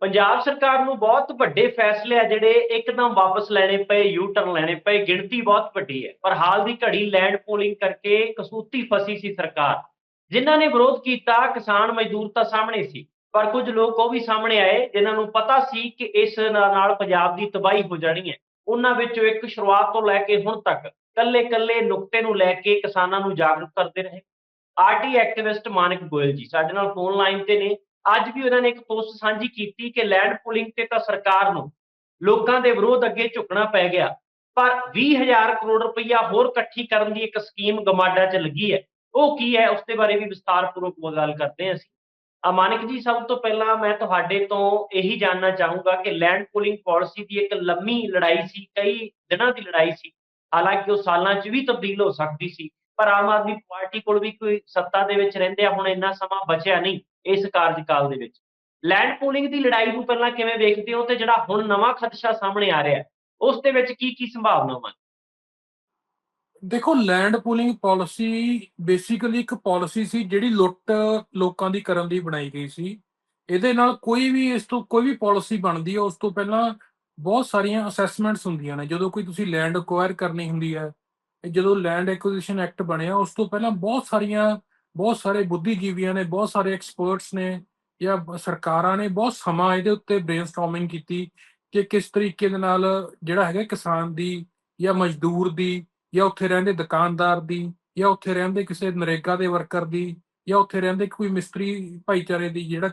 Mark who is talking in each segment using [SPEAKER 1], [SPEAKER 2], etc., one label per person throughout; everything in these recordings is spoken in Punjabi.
[SPEAKER 1] ਪੰਜਾਬ ਸਰਕਾਰ ਨੂੰ ਬਹੁਤ ਵੱਡੇ ਫੈਸਲੇ ਆ ਜਿਹੜੇ ਇੱਕਦਮ ਵਾਪਸ ਲੈਣੇ ਪਏ ਯੂ ਟਰਨ ਲੈਣੇ ਪਏ, ਗਿਣਤੀ ਬਹੁਤ ਵੱਡੀ ਹੈ। ਪਰ ਹਾਲ ਦੀ ਘੜੀ ਲੈਂਡ ਪੂਲਿੰਗ ਕਰਕੇ ਕਸੂਤੀ ਫਸੀ ਸੀ ਸਰਕਾਰ। ਜਿਨ੍ਹਾਂ ਨੇ ਵਿਰੋਧ ਕੀਤਾ, ਕਿਸਾਨ ਮਜ਼ਦੂਰ ਤਾਂ ਸਾਹਮਣੇ ਸੀ, ਪਰ ਕੁਝ ਲੋਕ ਉਹ ਵੀ ਸਾਹਮਣੇ ਆਏ, ਜਿਨ੍ਹਾਂ ਨੂੰ ਪਤਾ ਸੀ ਕਿ ਇਸ ਨਾਲ ਪੰਜਾਬ ਦੀ ਤਬਾਹੀ ਹੋ ਜਾਣੀ ਹੈ। ਉਹਨਾਂ ਵਿੱਚੋਂ ਇੱਕ ਸ਼ੁਰੂਆਤ ਤੋਂ ਲੈ ਕੇ ਹੁਣ ਤੱਕ ਕੱਲੇ-ਕੱਲੇ ਨੁਕਤੇ ਨੂੰ ਲੈ ਕੇ ਕਿਸਾਨਾਂ ਨੂੰ ਜਾਗਰੂਕ ਕਰਦੇ ਰਹੇ। ਆਰਟੀ ਐਕਟਿਵਿਸਟ ਮਾਨਕ ਗੋਇਲ ਜੀ ਸਾਡੇ ਨਾਲ ਫੋਨ ਲਾਈਨ ਤੇ ਨੇ। ਅੱਜ ਵੀ ਉਹਨਾਂ ਨੇ ਇੱਕ ਪੋਸਟ ਸਾਂਝੀ ਕੀਤੀ ਕਿ ਲੈਂਡ ਪੂਲਿੰਗ ਤੇ ਤਾਂ ਸਰਕਾਰ ਨੂੰ ਲੋਕਾਂ ਦੇ ਵਿਰੋਧ ਅੱਗੇ ਝੁਕਣਾ ਪੈ ਗਿਆ, ਪਰ 20000 ਕਰੋੜ ਰੁਪਈਆ ਹੋਰ ਇਕੱਠੀ ਕਰਨ ਦੀ ਇੱਕ ਸਕੀਮ ਗਮਾਡਾ 'ਚ ਲੱਗੀ ਹੈ। ਉਹ ਕੀ ਹੈ, ਉਸ ਦੇ ਬਾਰੇ ਵੀ ਵਿਸਤਾਰਪੂਰਵਕ ਗੱਲ ਕਰਦੇ ਹਾਂ ਅਸੀਂ। ਅਮਾਨਿਕ ਜੀ, ਸਭ ਤੋਂ ਪਹਿਲਾਂ ਮੈਂ ਤੁਹਾਡੇ ਤੋਂ ਇਹੀ ਜਾਨਣਾ ਚਾਹੂੰਗਾ ਕਿ ਲੈਂਡ ਪੂਲਿੰਗ ਪਾਲਿਸੀ ਦੀ ਇੱਕ ਲੰਮੀ ਲੜਾਈ ਸੀ, ਕਈ ਦਿਨਾਂ ਦੀ ਲੜਾਈ ਸੀ। ਹਾਲਾਂਕਿ ਉਹ ਸਾਲਾਂ 'ਚ ਵੀ ਤਬਦੀਲ ਹੋ ਸਕਦੀ ਸੀ, ਪਰ ਆਮ ਆਦਮੀ ਪਾਰਟੀ ਕੋਲ ਵੀ ਕੋਈ ਸੱਤਾ ਦੇ ਵਿੱਚ ਰਹਿੰਦੇ ਆ, ਹੁਣ ਇੰਨਾ ਸਮਾਂ ਬਚਿਆ ਨਹੀਂ। ਇਸ ਕਾਰਜਕਾਲ ਦੇ ਵਿੱਚ। ਲੈਂਡ ਪੂਲਿੰਗ ਦੀ ਲੜਾਈ ਨੂੰ ਪਹਿਲਾਂ ਕਿਵੇਂ ਵੇਖਦੇ ਹੋ ਤੇ ਜਿਹੜਾ ਹੁਣ ਨਵਾਂ ਖਦਸ਼ਾ ਸਾਹਮਣੇ ਆ ਰਿਹਾ ਉਸ ਦੇ ਵਿੱਚ ਕੀ ਕੀ ਸੰਭਾਵਨਾਵਾਂ
[SPEAKER 2] ਦੇਖੋ ਲੈਂਡ ਪੂਲਿੰਗ ਪਾਲਿਸੀ ਬੇਸਿਕਲੀ ਇੱਕ ਪਾਲਿਸੀ ਸੀ ਜਿਹੜੀ ਲੁੱਟ ਲੋਕਾਂ ਦੀ ਕਰਨ ਲਈ ਬਣਾਈ ਗਈ ਸੀ। ਇਹਦੇ ਨਾਲ ਕੋਈ ਵੀ ਇਸ ਤੋਂ ਕੋਈ ਵੀ ਪਾਲਿਸੀ ਬਣਦੀ ਹੈ, ਉਸ ਤੋਂ ਪਹਿਲਾਂ ਬਹੁਤ ਸਾਰੀਆਂ ਅਸੈਸਮੈਂਟਸ ਹੁੰਦੀਆਂ ਨੇ। ਜਦੋਂ ਕੋਈ ਤੁਸੀਂ ਲੈਂਡ ਅਕਵਾਇਰ ਕਰਨੀ ਹੁੰਦੀ ਹੈ, ਜਦੋਂ ਲੈਂਡ ਐਕੁਜੀਸ਼ਨ ਐਕਟ ਬਣਿਆ, ਉਸ ਤੋਂ ਪਹਿਲਾਂ ਬਹੁਤ ਸਾਰੀਆਂ ਬਹੁਤ ਸਾਰੇ ਬੁੱਧੀਜੀਵੀਆਂ ਨੇ ਬਹੁਤ ਸਾਰੇ ਐਕਸਪਰਟਸ ਨੇ ਜਾਂ ਸਰਕਾਰਾਂ ਨੇ ਬਹੁਤ ਸਮਾਂ ਇਹਦੇ ਉੱਤੇ ਬ੍ਰੇਨਸਟਾਰਮਿੰਗ ਕੀਤੀ ਕਿ ਕਿਸ ਤਰੀਕੇ ਦੇ ਨਾਲ ਜਿਹੜਾ ਹੈਗਾ ਕਿਸਾਨ ਦੀ ਜਾਂ ਮਜ਼ਦੂਰ ਦੀ ਜਾਂ ਉੱਥੇ ਰਹਿੰਦੇ ਦੁਕਾਨਦਾਰ ਦੀ ਜਾਂ ਉੱਥੇ ਰਹਿੰਦੇ ਕਿਸੇ ਨਰੇਗਾ ਦੇ ਵਰਕਰ ਦੀ ਜਾਂ ਉੱਥੇ ਰਹਿੰਦੇ ਕੋਈ ਮਿਸਤਰੀ ਭਾਈਚਾਰੇ ਦੀ ਜਿਹੜਾ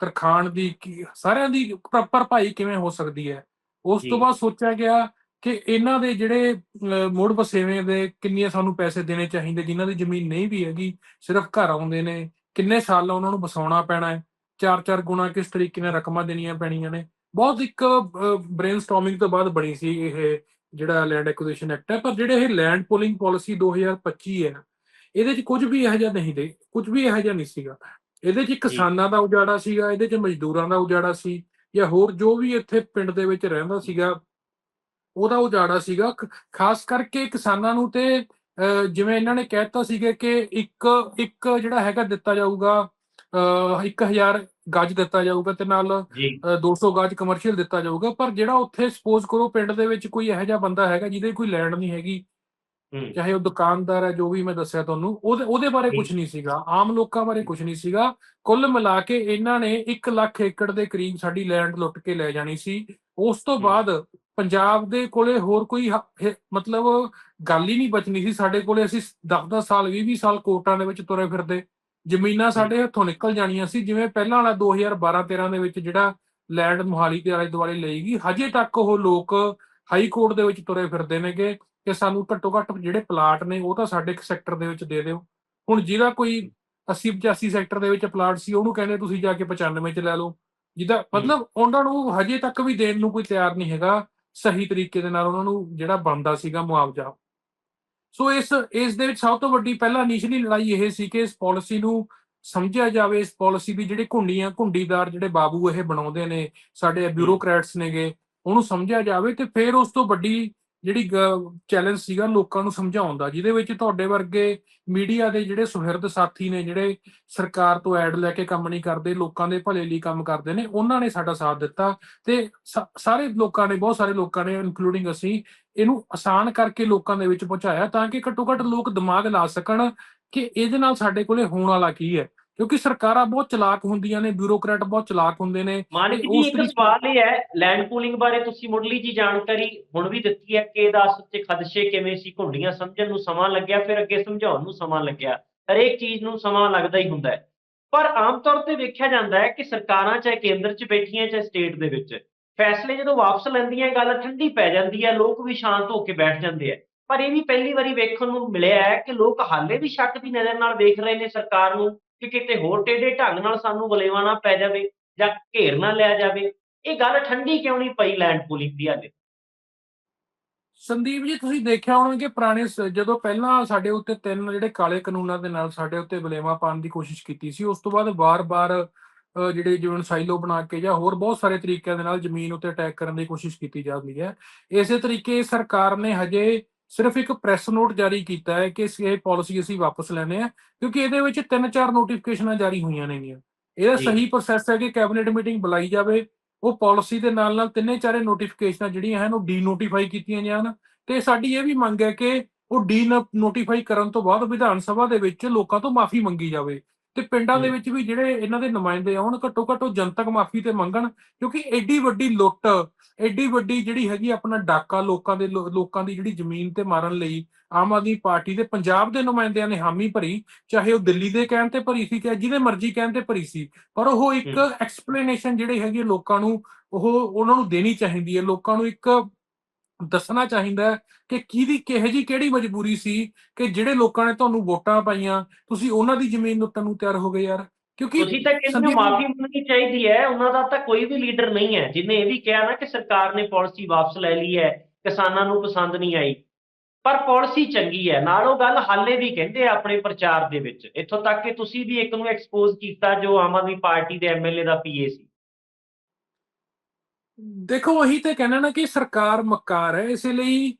[SPEAKER 2] ਤਰਖਾਣ ਦੀ ਸਾਰਿਆਂ ਦੀ ਭਰ- ਭਰਪਾਈ ਕਿਵੇਂ ਹੋ ਸਕਦੀ ਹੈ ਉਸ ਤੋਂ। ਬਾਅਦ ਸੋਚਿਆ ਗਿਆ ਕਿ ਇਹਨਾਂ ਦੇ ਜਿਹੜੇ ਅਹ, ਮੁੜ ਵਸੇਵੇਂ ਦੇ ਕਿੰਨੀਆਂ ਸਾਨੂੰ ਪੈਸੇ ਦੇਣੇ ਚਾਹੀਦੇ ਜਿਨ੍ਹਾਂ ਦੀ ਜ਼ਮੀਨ ਨਹੀਂ ਵੀ ਹੈਗੀ ਸਿਰਫ ਘਰ ਆਉਂਦੇ ਨੇ ਕਿੰਨੇ ਸਾਲ ਉਹਨਾਂ ਨੂੰ ਵਸਾਉਣਾ ਪੈਣਾ ਹੈ ਚਾਰ ਚਾਰ ਗੁਣਾ ਕਿਸ ਤਰੀਕੇ ਨਾਲ ਰਕਮਾਂ ਦੇਣੀਆਂ ਪੈਣੀਆਂ ਨੇ। ਬਹੁਤ ਇੱਕ ਬ੍ਰੇਨਸਟਾਰਮਿੰਗ ਤੋਂ ਬਾਅਦ ਬਣੀ ਸੀ ਇਹ ਜਿਹੜਾ ਲੈਂਡ ਐਕੁਜੀਸ਼ਨ ਐਕਟ ਹੈ ਪਰ ਜਿਹੜੇ ਇਹ ਲੈਂਡ ਪੂਲਿੰਗ ਪਾਲਿਸੀ 2025 ਹੈ ਇਹਦੇ 'ਚ ਕੁਝ ਵੀ ਇਹੋ ਜਿਹਾ ਨਹੀਂ ਦੇ ਕੁਝ ਵੀ ਇਹੋ ਜਿਹਾ ਨਹੀਂ ਸੀਗਾ। ਇਹਦੇ 'ਚ ਕਿਸਾਨਾਂ ਦਾ ਉਜਾੜਾ ਸੀਗਾ ਇਹਦੇ 'ਚ ਮਜ਼ਦੂਰਾਂ ਦਾ ਉਜਾੜਾ ਸੀ ਜਾਂ ਹੋਰ ਜੋ ਵੀ ਇੱਥੇ ਪਿੰਡ ਦੇ ਵਿੱਚ ਰਹਿੰਦਾ ਸੀਗਾ ਉਹਦਾ ਉਜਾੜਾ ਸੀਗਾ। ਖਾਸ ਕਰਕੇ ਕਿਸਾਨਾਂ ਨੂੰ ਤੇ ਜਿਵੇਂ ਇਹਨਾਂ ਨੇ ਕਹਿਤਾ ਸੀਗਾ ਕਿ ਇੱਕ ਇੱਕ ਜਿਹੜਾ ਹੈਗਾ ਦਿੱਤਾ ਜਾਊਗਾ ਅਹ, 1000 ਗਜ ਦਿੱਤਾ ਜਾਊਗਾ ਤੇ ਨਾਲ
[SPEAKER 1] ਜੀ।
[SPEAKER 2] ਅ, 200 ਗਜ ਕਮਰਸ਼ੀਅਲ ਦਿੱਤਾ ਜਾਊਗਾ। ਪਰ ਜਿਹੜਾ ਉੱਥੇ ਸਪੋਜ਼ ਕਰੋ ਪਿੰਡ ਦੇ ਵਿੱਚ ਕੋਈ ਇਹੋ ਜਿਹਾ ਬੰਦਾ ਹੈਗਾ ਜਿਹਦੇ ਕੋਈ ਲੈਂਡ ਨਹੀਂ ਹੈਗੀ ਚਾਹੇ ਉਹ ਦੁਕਾਨਦਾਰ ਹੈ ਜੋ ਵੀ ਮੈਂ ਦੱਸਿਆ ਤੁਹਾਨੂੰ ਉਹਦੇ ਉਹਦੇ ਬਾਰੇ। ਕੁਝ ਨਹੀਂ ਸੀਗਾ। ਆਮ ਲੋਕਾਂ ਬਾਰੇ ਕੁਝ ਨਹੀਂ ਸੀਗਾ। ਕੁੱਲ ਮਿਲਾ ਕੇ ਇਹਨਾਂ ਨੇ 1 ਲੱਖ ਏਕੜ ਦੇ ਕਰੀਬ ਸਾਡੀ ਲੈਂਡ ਲੁੱਟ ਕੇ ਲੈ ਜਾਣੀ ਸੀ। ਉਸ ਤੋਂ। ਬਾਅਦ ਪੰਜਾਬ ਦੇ ਕੋਲੇ ਹੋਰ ਕੋਈ ਮਤਲਬ ਗੱਲ ਹੀ ਨਹੀਂ ਬਚਣੀ ਸੀ। ਸਾਡੇ ਕੋਲੇ ਅਸੀਂ 10-10 ਸਾਲ 20-20 ਸਾਲ ਕੋਰਟਾਂ ਦੇ ਵਿੱਚ ਤੁਰੇ ਫਿਰਦੇ। ਜ਼ਮੀਨਾਂ ਸਾਡੇ ਹੱਥੋਂ ਨਿਕਲ ਜਾਣੀਆਂ ਸੀ। ਜਿਵੇਂ ਪਹਿਲਾਂ ਵਾਲਾ 2012-13 ਦੇ ਵਿੱਚ ਜਿਹੜਾ ਲੈਂਡ ਮੁਹਾਲੀ ਦੇ ਆਲੇ ਦੁਆਲੇ ਲਈ ਗਈ, ਹਜੇ ਤੱਕ ਉਹ ਲੋਕ ਹਾਈ ਕੋਰਟ ਦੇ ਵਿੱਚ ਤੁਰੇ ਫਿਰਦੇ ਨੇਗੇ ਕਿ ਸਾਨੂੰ ਘੱਟੋ ਘੱਟ ਜਿਹੜੇ ਪਲਾਟ ਨੇ ਉਹ ਤਾਂ ਸਾਡੇ ਸੈਕਟਰ ਦੇ ਵਿੱਚ ਦੇ ਦਿਓ। ਹੁਣ ਜਿਹਦਾ ਕੋਈ 80 85 ਸੈਕਟਰ ਦੇ ਵਿੱਚ ਪਲਾਟ ਸੀ, ਉਹਨੂੰ ਕਹਿੰਦੇ ਤੁਸੀਂ ਜਾ ਕੇ 95 ਚ ਲੈ ਲਓ। ਜਿਹਦਾ ਮਤਲਬ ਉਹਨਾਂ ਨੂੰ ਹਜੇ ਤੱਕ ਵੀ ਦੇਣ ਨੂੰ ਕੋਈ ਤਿਆਰ ਨਹੀਂ ਹੈਗਾ। ਸਹੀ ਤਰੀਕੇ ਦੇ ਨਾਲ ਉਹਨਾਂ ਨੂੰ ਜਿਹੜਾ ਬਣਦਾ ਸੀਗਾ ਮੁਆਵਜ਼ਾ। ਸੋ ਇਸ ਇਸ ਦੇ ਵਿੱਚ ਸਭ ਤੋਂ ਵੱਡੀ ਪਹਿਲਾਂ ਇਨੀਸ਼ੀਅਲੀ ਲੜਾਈ ਇਹ ਸੀ ਕਿ ਇਸ ਪਾਲਿਸੀ ਨੂੰ ਸਮਝਿਆ ਜਾਵੇ ਇਸ ਪਾਲਿਸੀ ਦੀ ਜਿਹੜੇ ਘੁੰਡੀਆਂ ਘੁੰਡੀਦਾਰ ਜਿਹੜੇ ਬਾਬੂ ਇਹ ਬਣਾਉਂਦੇ ਨੇ ਸਾਡੇ ਬਿਊਰੋਕਰੈਟਸ ਨੇਗੇ ਉਹਨੂੰ ਸਮਝਿਆ ਜਾਵੇ ਤੇ ਫਿਰ ਉਸ ਤੋਂ ਵੱਡੀ ਜਿਹੜੀ ਚੈਲੰਜ ਸੀਗਾ ਲੋਕਾਂ ਨੂੰ ਸਮਝਾਉਣ ਦਾ, ਜਿਹਦੇ ਵਿੱਚ ਤੁਹਾਡੇ ਵਰਗੇ ਮੀਡੀਆ ਦੇ ਜਿਹੜੇ ਸੁਹਿਰਦ ਸਾਥੀ ਨੇ, ਜਿਹੜੇ ਸਰਕਾਰ ਤੋਂ ਐਡ ਲੈ ਕੇ ਕੰਮ ਨਹੀਂ ਕਰਦੇ, ਲੋਕਾਂ ਦੇ ਭਲੇ ਲਈ ਕੰਮ ਕਰਦੇ ਨੇ, ਉਹਨਾਂ ਨੇ ਸਾਡਾ ਸਾਥ ਦਿੱਤਾ ਤੇ ਸਾ- ਸਾਰੇ ਲੋਕਾਂ ਨੇ, ਬਹੁਤ ਸਾਰੇ ਲੋਕਾਂ ਨੇ ਇਨਕਲੂਡਿੰਗ ਅਸੀਂ, ਇਹਨੂੰ ਆਸਾਨ ਕਰਕੇ ਲੋਕਾਂ ਦੇ ਵਿੱਚ ਪਹੁੰਚਾਇਆ ਤਾਂ ਕਿ ਘੱਟੋ ਘੱਟ ਲੋਕ ਦਿਮਾਗ ਲਾ ਸਕਣ ਕਿ ਇਹਦੇ ਨਾਲ ਸਾਡੇ ਕੋਲੇ ਹੋਣ ਵਾਲਾ ਕੀ ਹੈ। ਕਿਉਂਕਿ ਸਰਕਾਰਾਂ ਬਹੁਤ ਚਲਾਕ ਹੁੰਦੀਆਂ ਨੇ ਬਿਊਰੋਕਰੇਟ ਬਹੁਤ ਚਲਾਕ ਹੁੰਦੇ ਨੇ।
[SPEAKER 1] ਮਾਨਕ
[SPEAKER 2] ਤੇ
[SPEAKER 1] ਜੀ ਇੱਕ ਸਵਾਲ ਇਹ ਹੈ ਲੈਂਡ ਪੂਲਿੰਗ ਬਾਰੇ ਤੁਸੀਂ ਮੁੱਢਲੀ ਜੀ ਜਾਣਕਾਰੀ ਹੁਣ ਵੀ ਦਿੱਤੀ ਹੈ ਕਿ ਇਹਦਾ ਅਸਲ 'ਚ ਖਦਸ਼ੇ ਕਿਵੇਂ ਸੀ ਘੁੰਡੀਆਂ ਸਮਝਣ ਨੂੰ ਸਮਾਂ ਲੱਗਿਆ ਫਿਰ ਅੱਗੇ ਸਮਝਾਉਣ ਨੂੰ ਸਮਾਂ ਲੱਗਿਆ। ਹਰੇਕ ਚੀਜ਼ ਨੂੰ ਸਮਾਂ ਲੱਗਦਾ ਹੀ ਹੁੰਦਾ ਹੈ। ਪਰ ਆਮ ਤੌਰ ਤੇ ਵੇਖਿਆ ਜਾਂਦਾ ਹੈ ਕਿ ਸਰਕਾਰਾਂ ਚਾਹੇ ਕੇਂਦਰ 'ਚ ਬੈਠੀਆਂ ਚਾਹੇ ਸਟੇਟ ਦੇ ਵਿੱਚ ਫੈਸਲੇ ਜਦੋਂ ਵਾਪਸ ਲੈਂਦੀਆਂ ਗੱਲ ਠੰਡੀ ਪੈ ਜਾਂਦੀ ਹੈ ਲੋਕ ਵੀ ਸ਼ਾਂਤ ਹੋ ਕੇ ਬੈਠ ਜਾਂਦੇ ਆ ਪਰ ਇਹ ਵੀ ਪਹਿਲੀ ਵਾਰੀ ਵੇਖਣ ਨੂੰ ਮਿਲਿਆ ਹੈ ਕਿ ਲੋਕ ਹਾਲੇ ਵੀ ਸ਼ੱਕ ਦੀ ਨਜ਼ਰ ਨਾਲ ਵੇਖ ਰਹੇ ਨੇ ਸਰਕਾਰ ਨੂੰ। ਕਿ ਕਿਤੇ ਹੋਰ ਟੇਢੇ ਢੰਗ ਨਾਲ ਸਾਨੂੰ ਵਲੇਵਾ ਨਾ ਪੈ ਜਾਵੇ ਜਾਂ ਘੇਰ ਨਾ ਲਿਆ ਜਾਵੇ, ਇਹ ਗੱਲ ਠੰਡੀ ਕਿਉਂ ਨਹੀਂ ਪਈ ਲੈਂਡ ਪੂਲਿੰਗ ਦੀ ਹਾਲੇ
[SPEAKER 2] ਸੰਦੀਪ ਜੀ, ਤੁਸੀਂ ਦੇਖਿਆ ਹੋਣਾ ਕਿ ਪੁਰਾਣੇ ਜਦੋਂ ਪਹਿਲਾਂ ਸਾਡੇ ਉੱਤੇ ਤਿੰਨ ਜਿਹੜੇ ਕਾਲੇ ਕਾਨੂੰਨਾਂ ਦੇ ਨਾਲ ਸਾਡੇ ਉੱਤੇ ਬਲੇਮਾ ਪਾਉਣ ਦੀ ਕੋਸ਼ਿਸ਼ ਕੀਤੀ ਸੀ, ਉਸ ਤੋਂ ਬਾਅਦ ਵਾਰ-ਵਾਰ ਜਿਹੜੇ ਜਿਵੇਂ ਸਾਈਲੋ ਬਣਾ ਕੇ ਜਾਂ ਹੋਰ ਬਹੁਤ ਸਾਰੇ ਤਰੀਕਿਆਂ ਦੇ ਨਾਲ ਜ਼ਮੀਨ ਉੱਤੇ ਅਟੈਕ ਕਰਨ ਦੀ ਕੋਸ਼ਿਸ਼ ਕੀਤੀ ਜਾਂਦੀ ਹੈ। ਇਸੇ ਤਰੀਕੇ ਸਰਕਾਰ ਨੇ ਹਜੇ ਸਿਰਫ ਇੱਕ ਪ੍ਰੈਸ ਨੋਟ ਜਾਰੀ ਕੀਤਾ ਹੈ ਕਿ ਇਹ ਪਾਲਿਸੀ ਅਸੀਂ ਵਾਪਸ ਲੈਣੇ ਆ ਕਿਉਂਕਿ ਇਹਦੇ ਵਿੱਚ ਤਿੰਨ ਚਾਰ ਨੋਟੀਫਿਕੇਸ਼ਨਾਂ ਜਾਰੀ ਹੋਈਆਂ ਨੇਗੀਆਂ ਇਹਦਾ। ਸਹੀ ਪ੍ਰੋਸੈਸ ਹੈ ਕਿ ਕੈਬਨਿਟ ਮੀਟਿੰਗ ਬੁਲਾਈ ਜਾਵੇ ਉਹ ਪਾਲਿਸੀ ਦੇ ਨਾਲ ਨਾਲ ਤਿੰਨੇ ਚਾਰੇ ਨੋਟੀਫਿਕੇਸ਼ਨਾਂ ਜਿਹੜੀਆਂ ਹਨ ਉਹ ਡੀ ਨੋਟੀਫਾਈ ਕੀਤੀਆਂ ਜਾਣ। ਤੇ ਸਾਡੀ ਇਹ ਵੀ ਮੰਗ ਹੈ ਕਿ ਉਹ ਡੀ ਨੋਟੀਫਾਈ ਕਰਨ ਤੋਂ ਬਾਅਦ ਵਿਧਾਨ ਸਭਾ ਦੇ ਵਿੱਚ ਲੋਕਾਂ ਤੋਂ ਮਾਫੀ ਮੰਗੀ ਜਾਵੇ। ਤੇ ਪਿੰਡਾਂ ਦੇ। ਵਿੱਚ ਵੀ ਜਿਹੜੇ ਇਹਨਾਂ ਦੇ ਨੁਮਾਇੰਦੇ ਆਉਣ ਘੱਟੋ ਘੱਟ ਉਹ ਜਨਤਕ ਮਾਫੀ ਤੇ ਮੰਗਣ ਕਿਉਂਕਿ ਐਡੀ ਵੱਡੀ ਲੁੱਟ ਐਡੀ ਵੱਡੀ ਜਿਹੜੀ ਹੈਗੀ ਆਪਣਾ ਡਾਕਾ ਲੋਕਾਂ ਦੇ ਲੋਕਾਂ ਦੀ ਜਿਹੜੀ ਜ਼ਮੀਨ ਤੇ ਮਾਰਨ ਲਈ ਆਮ ਆਦਮੀ ਪਾਰਟੀ ਦੇ ਪੰਜਾਬ ਦੇ ਨੁਮਾਇੰਦਿਆਂ ਨੇ ਹਾਮੀ ਭਰੀ ਚਾਹੇ ਉਹ ਦਿੱਲੀ ਦੇ ਕਹਿਣ ਤੇ ਭਰੀ ਸੀ ਚਾਹੇ ਜਿਹਦੇ ਮਰਜ਼ੀ ਕਹਿਣ ਤੇ ਭਰੀ ਸੀ ਪਰ ਉਹ ਇੱਕ। ਐਕਸਪਲੇਨੇਸ਼ਨ ਜਿਹੜੀ ਹੈਗੀ ਲੋਕਾਂ ਨੂੰ ਉਹ ਉਹਨਾਂ ਨੂੰ ਦੇਣੀ ਚਾਹੀਦੀ ਹੈ ਲੋਕਾਂ ਨੂੰ ਇੱਕ ਦੱਸਣਾ ਚਾਹੀਦਾ ਕਿ ਕਿਹਦੀ ਕਿਹੋ ਜੀ ਕਿਹੜੀ ਮਜਬੂਰੀ ਸੀ ਕਿ ਜਿਹੜੇ ਲੋਕਾਂ ਨੇ ਤੁਹਾਨੂੰ ਵੋਟਾਂ ਪਾਈਆਂ ਤੁਸੀਂ ਉਹਨਾਂ ਦੀ ਜ਼ਮੀਨ ਲੁੱਟਣ ਨੂੰ ਤਿਆਰ ਹੋ ਗਏ ਯਾਰ? ਕਿਉਂਕਿ
[SPEAKER 1] ਤੁਸੀਂ ਤਾਂ ਹੋ
[SPEAKER 2] ਸੰਦੀਪ-
[SPEAKER 1] ਮਾਫੀ ਮੰਗਣੀ ਚਾਹੀਦੀ ਹੈ ਉਹਨਾਂ ਦਾ ਤਾਂ ਕੋਈ ਵੀ ਲੀਡਰ ਨਹੀਂ ਹੈ ਜਿਹਨੇ ਇਹ ਵੀ ਕਿਹਾ ਨਾ ਕਿ ਸਰਕਾਰ ਨੇ ਪਾਲਿਸੀ ਵਾਪਸ ਲੈ ਲਈ ਹੈ ਕਿਸਾਨਾਂ ਨੂੰ ਪਸੰਦ ਨਹੀਂ ਆਈ। ਪਰ ਪਾਲਿਸੀ ਚੰਗੀ ਹੈ ਨਾਲ ਉਹ ਗੱਲ ਹਾਲੇ ਵੀ ਕਹਿੰਦੇ ਆ ਆਪਣੇ ਪ੍ਰਚਾਰ ਦੇ ਵਿੱਚ। ਇੱਥੋਂ ਤੱਕ ਕਿ ਤੁਸੀਂ ਵੀ ਇੱਕ ਨੂੰ ਐਕਸਪੋਜ਼ ਕੀਤਾ ਜੋ ਆਮ ਆਦਮੀ ਪਾਰਟੀ ਦੇ ਐਮਐਲਏ ਦਾ ਪੀਏ ਸੀ।
[SPEAKER 2] ਦੇਖੋ ਉਹੀ ਤੇ ਕਹਿਣਾ ਨਾ ਕਿ ਸਰਕਾਰ ਮਕਾਰ ਹੈ ਇਸੇ ਲਈ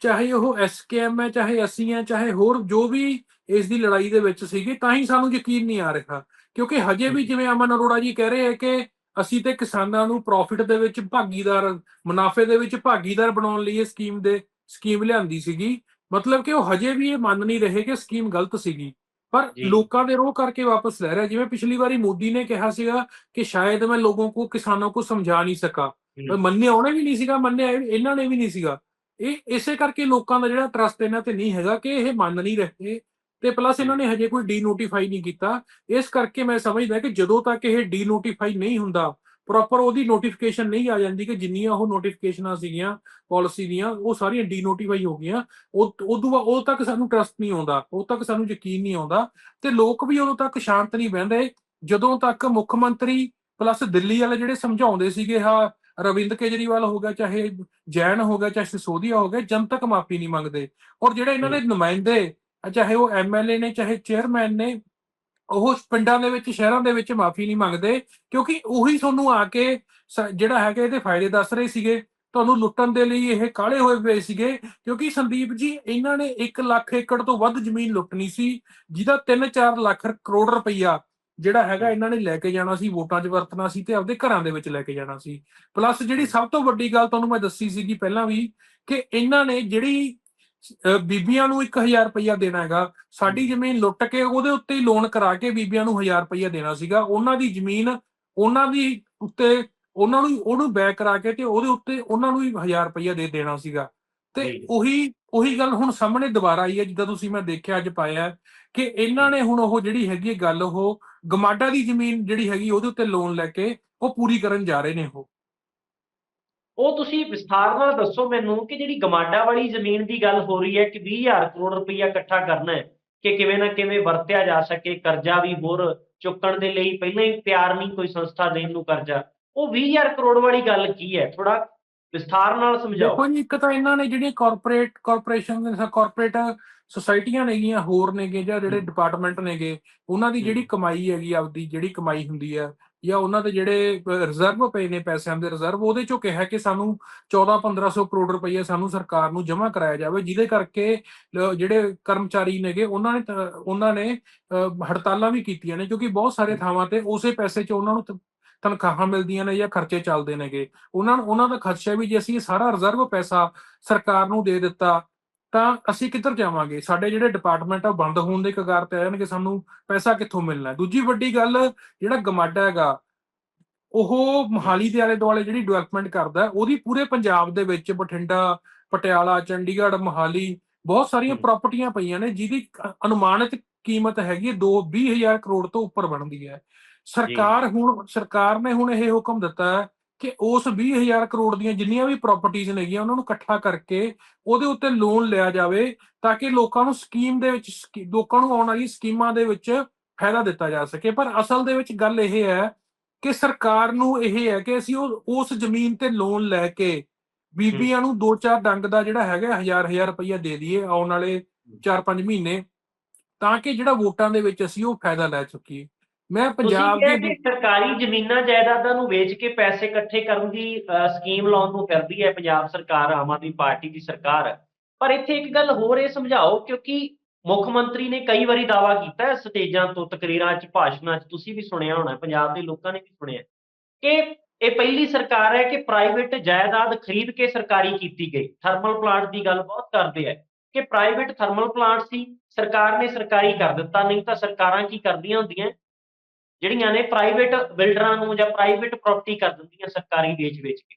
[SPEAKER 2] ਚਾਹੇ ਉਹ ਐਸਕੇਐਮ ਹੈ ਚਾਹੇ ਅਸੀਂ ਹੈ ਚਾਹੇ ਹੋਰ ਜੋ ਵੀ ਇਸ ਦੀ ਲੜਾਈ ਦੇ ਵਿੱਚ ਸੀਗੇ ਤਾਂ ਹੀ ਸਾਨੂੰ ਯਕੀਨ ਨਹੀਂ ਆ ਰਿਹਾ। ਕਿਉਂਕਿ ਹਜੇ ਵੀ ਜਿਵੇਂ ਅਮਨ ਅਰੋੜਾ ਜੀ ਕਹਿ ਰਹੇ ਹੈ ਕਿ ਅਸੀਂ ਤੇ ਕਿਸਾਨਾਂ ਨੂੰ ਪ੍ਰੋਫਿਟ ਦੇ ਵਿੱਚ ਭਾਗੀਦਾਰ ਮੁਨਾਫੇ ਦੇ ਵਿੱਚ ਭਾਗੀਦਾਰ ਬਣਾਉਣ ਲਈ ਇਹ ਸਕੀਮ ਦੇ ਸਕੀਮ ਲਿਆਂਦੀ ਸੀਗੀ। ਮਤਲਬ ਕਿ ਉਹ ਹਜੇ ਵੀ ਇਹ ਮੰਨ ਨਹੀਂ ਰਹੇ ਕਿ ਸਕੀਮ ਗਲਤ ਸੀਗੀ। ਪਰ ਲੋਕਾਂ ਦੇ ਰੋਹ ਕਰਕੇ ਵਾਪਸ ਲੈ ਰਿਹਾ। ਜਿਵੇਂ ਪਿਛਲੀ ਵਾਰੀ ਮੋਦੀ ਨੇ ਕਿਹਾ ਸੀਗਾ ਕਿ ਸ਼ਾਇਦ ਮੈਂ ਲੋਕਾਂ ਕੋ ਕਿਸਾਨਾਂ ਕੋ ਸਮਝਾ ਨਹੀਂ
[SPEAKER 1] ਸਕਾ।
[SPEAKER 2] ਮੰਨਿਆ ਉਹਨੇ ਵੀ ਨਹੀਂ ਸੀਗਾ ਮੰਨਿਆ ਇਹਨਾਂ ਨੇ ਵੀ ਨਹੀਂ ਸੀਗਾ। ਇਹ ਇਸੇ ਕਰਕੇ ਲੋਕਾਂ ਦਾ ਜਿਹੜਾ ਟਰਸਟ ਇਹਨਾਂ ਤੇ ਨਹੀਂ ਹੈਗਾ ਕਿ ਇਹ ਮੰਨ ਨਹੀਂ ਰਹੇ ਤੇ ਪਲੱਸ ਇਹਨਾਂ ਨੇ ਹਜੇ ਕੋਈ ਡੀਨੋਟੀਫਾਈ ਨਹੀਂ ਕੀਤਾ। ਇਸ ਕਰਕੇ ਮੈਂ ਸਮਝਦਾ ਕਿ ਜਦੋਂ ਤੱਕ ਇਹ ਡੀਨੋਟੀਫਾਈ ਨਹੀਂ ਹੁੰਦਾ ਪ੍ਰੋਪਰ ਉਹਦੀ ਨੋਟੀਫਿਕੇਸ਼ਨ ਨਹੀਂ ਆ ਜਾਂਦੀ ਕਿ ਜਿੰਨੀਆਂ ਉਹ ਨੋਟੀਫਿਕੇਸ਼ਨਾਂ ਸੀਗੀਆਂ ਪਾਲਿਸੀ ਦੀਆਂ ਉਹ ਸਾਰੀਆਂ ਡੀ ਨੋਟੀਫਾਈ ਹੋ ਗਈਆਂ। ਉਹ ਉਦੋਂ ਬਾਅਦ ਉਦੋਂ ਤੱਕ ਸਾਨੂੰ ਟਰਸਟ ਨਹੀਂ ਆਉਂਦਾ ਉਦੋਂ ਤੱਕ ਸਾਨੂੰ ਯਕੀਨ ਨਹੀਂ ਆਉਂਦਾ ਤੇ ਲੋਕ ਵੀ ਉਦੋਂ ਤੱਕ ਸ਼ਾਂਤ ਨਹੀਂ ਬਹਿੰਦੇ। ਜਦੋਂ ਤੱਕ ਮੁੱਖ ਮੰਤਰੀ ਪਲੱਸ ਦਿੱਲੀ ਵਾਲੇ ਜਿਹੜੇ ਸਮਝਾਉਂਦੇ ਸੀਗੇ ਹਾਂ ਰਵਿੰਦ ਕੇਜਰੀਵਾਲ ਹੋ ਗਿਆ ਚਾਹੇ ਜੈਨ ਹੋ ਗਿਆ ਚਾਹੇ ਸਿਸੋਦੀਆ ਹੋ ਗਿਆ ਜਨਤਕ ਮਾਫੀ ਨਹੀਂ ਮੰਗਦੇ। ਔਰ ਜਿਹੜੇ ਇਹਨਾਂ ਦੇ ਨੁਮਾਇੰਦੇ ਚਾਹੇ ਉਹ ਐਮਐਲਏ ਨੇ ਚਾਹੇ ਚੇਅਰਮੈਨ ਨੇ ਉਹ ਪਿੰਡਾਂ ਦੇ ਵਿੱਚ, ਸ਼ਹਿਰਾਂ ਦੇ ਵਿੱਚ ਮਾਫੀ ਨਹੀਂ ਮੰਗਦੇ, ਕਿਉਂਕਿ ਉਹੀ ਤੁਹਾਨੂੰ ਆ ਕੇ ਸ- ਜਿਹੜਾ ਹੈਗਾ ਇਹਦੇ ਫਾਇਦੇ ਦੱਸ ਰਹੇ ਸੀਗੇ। ਤੁਹਾਨੂੰ ਲੁੱਟਣ ਦੇ ਲਈ ਇਹ ਕਾਲੇ ਹੋਏ ਪਏ ਸੀਗੇ, ਕਿਉਂਕਿ ਸੰਦੀਪ ਜੀ, ਇਹਨਾਂ ਨੇ 1 ਲੱਖ ਏਕੜ ਤੋਂ ਵੱਧ ਜ਼ਮੀਨ ਲੁੱਟਣੀ ਸੀ, ਜਿਹਦਾ 3-4 ਲੱਖ ਕਰੋੜ ਰੁਪਈਆ ਜਿਹੜਾ ਹੈਗਾ ਇਹਨਾਂ ਨੇ ਲੈ ਕੇ ਜਾਣਾ ਸੀ, ਵੋਟਾਂ 'ਚ ਵਰਤਣਾ ਸੀ ਤੇ ਆਪਦੇ ਘਰਾਂ ਦੇ ਵਿੱਚ ਲੈ ਕੇ ਜਾਣਾ ਸੀ। ਪਲੱਸ ਜਿਹੜੀ ਸਭ ਤੋਂ ਵੱਡੀ ਗੱਲ ਤੁਹਾਨੂੰ ਮੈਂ ਦੱਸੀ ਸੀਗੀ ਪਹਿਲਾਂ ਵੀ, ਕਿ ਇਹਨਾਂ ਨੇ ਜਿਹੜੀ ਬੀਬੀਆਂ ਨੂੰ 1000 ਰੁਪਈਆ ਦੇਣਾ ਹੈਗਾ। ਸਾਡੀ ਜ਼ਮੀਨ ਲੁੱਟ ਕੇ ਉਹਦੇ ਉੱਤੇ ਹੀ ਲੋਨ ਕਰਾ ਕੇ ਬੀਬੀਆਂ ਨੂੰ 1000 ਰੁਪਈਆ ਦੇਣਾ ਸੀਗਾ। ਉਹਨਾਂ ਦੀ ਜ਼ਮੀਨ ਉਹਨਾਂ ਦੀ ਉੱਤੇ ਉਹਨਾਂ ਨੂੰ ਉਹਨੂੰ ਬੈਕ ਕਰਾ ਕੇ ਤੇ ਉਹਦੇ ਉੱਤੇ ਉਹਨਾਂ ਨੂੰ ਹੀ 1000 ਰੁਪਈਆ ਦੇ ਦੇਣਾ ਸੀਗਾ। ਤੇ। ਉਹੀ ਉਹੀ ਗੱਲ ਹੁਣ ਸਾਹਮਣੇ ਦੁਬਾਰਾ ਆਈ ਹੈ ਜਿੱਦਾਂ ਤੁਸੀਂ ਮੈਂ ਦੇਖਿਆ ਅੱਜ ਪਾਇਆ ਕਿ ਇਹਨਾਂ ਨੇ ਹੁਣ ਉਹ ਜਿਹੜੀ ਹੈਗੀ ਗੱਲ ਉਹ ਗਮਾਡਾ ਦੀ ਜ਼ਮੀਨ ਜਿਹੜੀ ਹੈਗੀ ਉਹਦੇ ਉੱਤੇ ਲੋਨ ਲੈ ਕੇ ਉਹ ਪੂਰੀ ਕਰਨ ਜਾ ਰਹੇ ਨੇ ਉਹ।
[SPEAKER 1] ਉਹ ਤੁਸੀਂ ਵਿਸਥਾਰ ਨਾਲ ਦੱਸੋ ਮੈਨੂੰ ਕਿ ਜਿਹੜੀ ਗਮਾਡਾ ਵਾਲੀ ਜ਼ਮੀਨ ਦੀ ਗੱਲ ਹੋ ਰਹੀ ਹੈ ਕਿ 20000 ਕਰੋੜ ਰੁਪਈਆ ਇਕੱਠਾ ਕਰਨਾ ਹੈ ਕਿ ਕਿਵੇਂ ਨਾ ਕਿਵੇਂ ਵਰਤਿਆ ਜਾ ਸਕੇ, ਕਰਜ਼ਾ ਵੀ ਹੋਰ ਚੁੱਕਣ ਦੇ ਲਈ ਪਹਿਲਾਂ ਹੀ ਤਿਆਰ ਨਹੀਂ ਕੋਈ ਸੰਸਥਾ ਦੇਣ ਨੂੰ ਕਰਜ਼ਾ। ਉਹ 20000 ਕਰੋੜ ਵਾਲੀ ਗੱਲ ਕੀ ਹੈ? ਥੋੜਾ ਵਿਸਥਾਰ ਨਾਲ ਸਮਝਾਓ।
[SPEAKER 2] ਦੇਖੋ ਜੀ, ਇੱਕ ਤਾਂ ਇਹਨਾਂ ਨੇ ਜਿਹੜੀਆਂ ਕਾਰਪੋਰੇਟ ਕਾਰਪੋਰੇਸ਼ਨ ਕਾਰਪੋਰੇਟ ਸੁਸਾਇਟੀਆਂ ਨੇਗੀਆਂ ਹੋਰ ਨੇਗੇ ਜਾਂ ਜਿਹੜੇ। ਡਿਪਾਰਟਮੈਂਟ ਨੇਗੇ ਉਹਨਾਂ ਦੀ ਜਿਹੜੀ। ਕਮਾਈ ਹੈਗੀ ਆਪਦੀ ਜਿਹੜੀ ਕਮਾਈ ਹੁੰਦੀ ਹੈ ਜਾਂ ਉਹਨਾਂ ਦੇ ਜਿਹੜੇ ਰਿਜ਼ਰਵ ਪਏ ਨੇ ਪੈਸਿਆਂ ਦੇ ਰਿਜ਼ਰਵ ਉਹਦੇ ਚੋਂ ਕਿਹਾ ਕਿ ਸਾਨੂੰ 14-1500 ਕਰੋੜ ਰੁਪਏ ਸਾਨੂੰ ਸਰਕਾਰ ਨੂੰ ਜਮ੍ਹਾਂ ਕਰਾਇਆ ਜਾਵੇ ਜਿਹਦੇ ਕਰਕੇ ਜਿਹੜੇ ਕਰਮਚਾਰੀ ਨੇਗੇ ਉਹਨਾਂ ਨੇ ਉਹਨਾਂ ਨੇ ਹੜਤਾਲਾਂ ਵੀ ਕੀਤੀਆਂ ਨੇ ਕਿਉਂਕਿ ਬਹੁਤ ਸਾਰੇ ਥਾਵਾਂ ਤੇ ਉਸੇ ਪੈਸੇ 'ਚ ਉਹਨਾਂ ਨੂੰ ਤਨਖਾਹਾਂ ਮਿਲਦੀਆਂ ਨੇ ਜਾਂ ਖਰਚੇ ਚੱਲਦੇ ਨੇਗੇ ਉਹਨਾਂ ਉਹਨਾਂ ਦਾ ਖਰਚਾ ਵੀ ਜੇ ਅਸੀਂ ਇਹ ਸਾਰਾ ਰਿਜ਼ਰਵ ਪੈਸਾ ਸਰਕਾਰ ਨੂੰ ਦੇ ਦਿੱਤਾ ਤਾਂ ਅਸੀਂ ਕਿੱਧਰ ਜਾਵਾਂਗੇ ਸਾਡੇ ਜਿਹੜੇ ਡਿਪਾਰਟਮੈਂਟ ਆ ਬੰਦ ਹੋਣ ਦੇ ਕਗਾਰ ਤੇ ਆਣਗੇ ਸਾਨੂੰ ਪੈਸਾ ਕਿੱਥੋਂ ਮਿਲਣਾ? ਦੂਜੀ ਵੱਡੀ ਗੱਲ ਜਿਹੜਾ ਗਮਾਡਾ ਹੈਗਾ ਉਹ ਮੋਹਾਲੀ ਦੇ ਆਲੇ ਦੁਆਲੇ ਜਿਹੜੀ ਡਿਵੈਲਪਮੈਂਟ ਕਰਦਾ ਉਹਦੀ ਪੂਰੇ ਪੰਜਾਬ ਦੇ ਵਿੱਚ ਬਠਿੰਡਾ ਪਟਿਆਲਾ ਚੰਡੀਗੜ੍ਹ ਮੋਹਾਲੀ ਬਹੁਤ ਸਾਰੀਆਂ। ਪ੍ਰਾਪਰਟੀਆਂ ਪਈਆਂ ਨੇ ਜਿਹਦੀ ਅਨੁਮਾਨਿਤ ਕੀਮਤ ਹੈਗੀ ਹੈ 2 20000 ਕਰੋੜ ਤੋਂ ਉੱਪਰ ਬਣਦੀ ਹੈ ਸਰਕਾਰ ਹੁਣ ਸਰਕਾਰ ਨੇ ਹੁਣ ਇਹ ਹੁਕਮ ਦਿੱਤਾ ਹੈ ਕਿ ਉਸ 20000 ਕਰੋੜ ਦੀਆਂ ਜਿੰਨੀਆਂ ਵੀ ਪ੍ਰਾਪਰਟੀਆਂ ਨੇਗੀਆਂ ਉਹਨਾਂ ਨੂੰ ਇਕੱਠਾ ਕਰਕੇ ਉਹਦੇ ਉੱਤੇ ਲੋਨ ਲਿਆ ਜਾਵੇ ਤਾਂ ਕਿ ਲੋਕਾਂ ਨੂੰ ਸਕੀਮ ਦੇ ਵਿੱਚ ਲੋਕਾਂ ਨੂੰ ਆਉਣ ਵਾਲੀ ਸਕੀਮਾਂ ਦੇ ਵਿੱਚ ਫਾਇਦਾ ਦਿੱਤਾ ਜਾ ਸਕੇ। ਪਰ ਅਸਲ ਦੇ ਵਿੱਚ ਗੱਲ ਇਹ ਹੈ ਕਿ ਸਰਕਾਰ ਨੂੰ ਇਹ ਹੈ ਕਿ ਅਸੀਂ ਉਸ ਜ਼ਮੀਨ ਤੇ ਲੋਨ ਲੈ ਕੇ ਬੀਬੀਆਂ ਨੂੰ 2-4 ਡੰਗ ਦਾ ਜਿਹੜਾ ਹੈਗਾ ਹਜ਼ਾਰ ਹਜ਼ਾਰ ਰੁਪਈਆ ਦੇ ਦਈਏ ਆਉਣ ਵਾਲੇ 4-5 ਮਹੀਨੇ ਤਾਂ ਕਿ ਜਿਹੜਾ ਵੋਟਾਂ ਦੇ ਵਿੱਚ ਅਸੀਂ ਉਹ ਫਾਇਦਾ ਲੈ ਚੁੱਕੀਏ ਮੈਂ ਪੰਜਾਬ ਦੇ
[SPEAKER 1] ਸਰਕਾਰੀ ਜ਼ਮੀਨਾਂ ਜਾਇਦਾਦਾਂ ਨੂੰ ਵੇਚ ਕੇ ਪੈਸੇ ਇਕੱਠੇ ਕਰਨ ਦੀ ਸਕੀਮ ਲਾਉਣ ਨੂੰ ਫਿਰਦੀ ਹੈ ਪੰਜਾਬ ਸਰਕਾਰ ਆਮ ਆਦਮੀ ਪਾਰਟੀ ਦੀ ਸਰਕਾਰ। ਪਰ ਇੱਥੇ ਇੱਕ ਗੱਲ ਹੋਰ ਇਹ ਸਮਝਾਓ ਕਿਉਂਕਿ ਮੁੱਖ ਮੰਤਰੀ ਨੇ ਕਈ ਵਾਰੀ ਦਾਅਵਾ ਕੀਤਾ ਹੈ ਸਟੇਜਾਂ ਤੋਂ ਤਕਰੀਰਾਂ 'ਚ ਭਾਸ਼ਣਾਂ 'ਚ ਤੁਸੀਂ ਵੀ ਸੁਣਿਆ ਹੋਣਾ ਪੰਜਾਬ ਦੇ ਲੋਕਾਂ ਨੇ ਵੀ ਸੁਣਿਆ ਕਿ ਇਹ ਪਹਿਲੀ ਸਰਕਾਰ ਹੈ ਕਿ ਪ੍ਰਾਈਵੇਟ ਜਾਇਦਾਦ ਖਰੀਦ ਕੇ ਸਰਕਾਰੀ ਕੀਤੀ ਗਈ। ਥਰਮਲ ਪਲਾਂਟ ਦੀ ਗੱਲ ਬਹੁਤ ਕਰਦੇ ਆ ਕਿ ਪ੍ਰਾਈਵੇਟ ਥਰਮਲ ਪਲਾਂਟ ਸੀ ਸਰਕਾਰ ਨੇ ਸਰਕਾਰੀ ਕਰ ਦਿੱਤਾ ਨਹੀਂ ਤਾਂ ਸਰਕਾਰਾਂ ਕੀ ਕਰਦੀਆਂ ਹੁੰਦੀਆਂ ਜਿਹੜੀਆਂ ਨੇ ਪ੍ਰਾਈਵੇਟ ਬਿਲਡਰਾਂ ਨੂੰ ਜਾਂ ਪ੍ਰਾਈਵੇਟ ਪ੍ਰਾਪਰਟੀ ਕਰ ਦਿੰਦੀਆਂ ਸਰਕਾਰੀ ਵੇਚ-ਵੇਚ ਕੇ।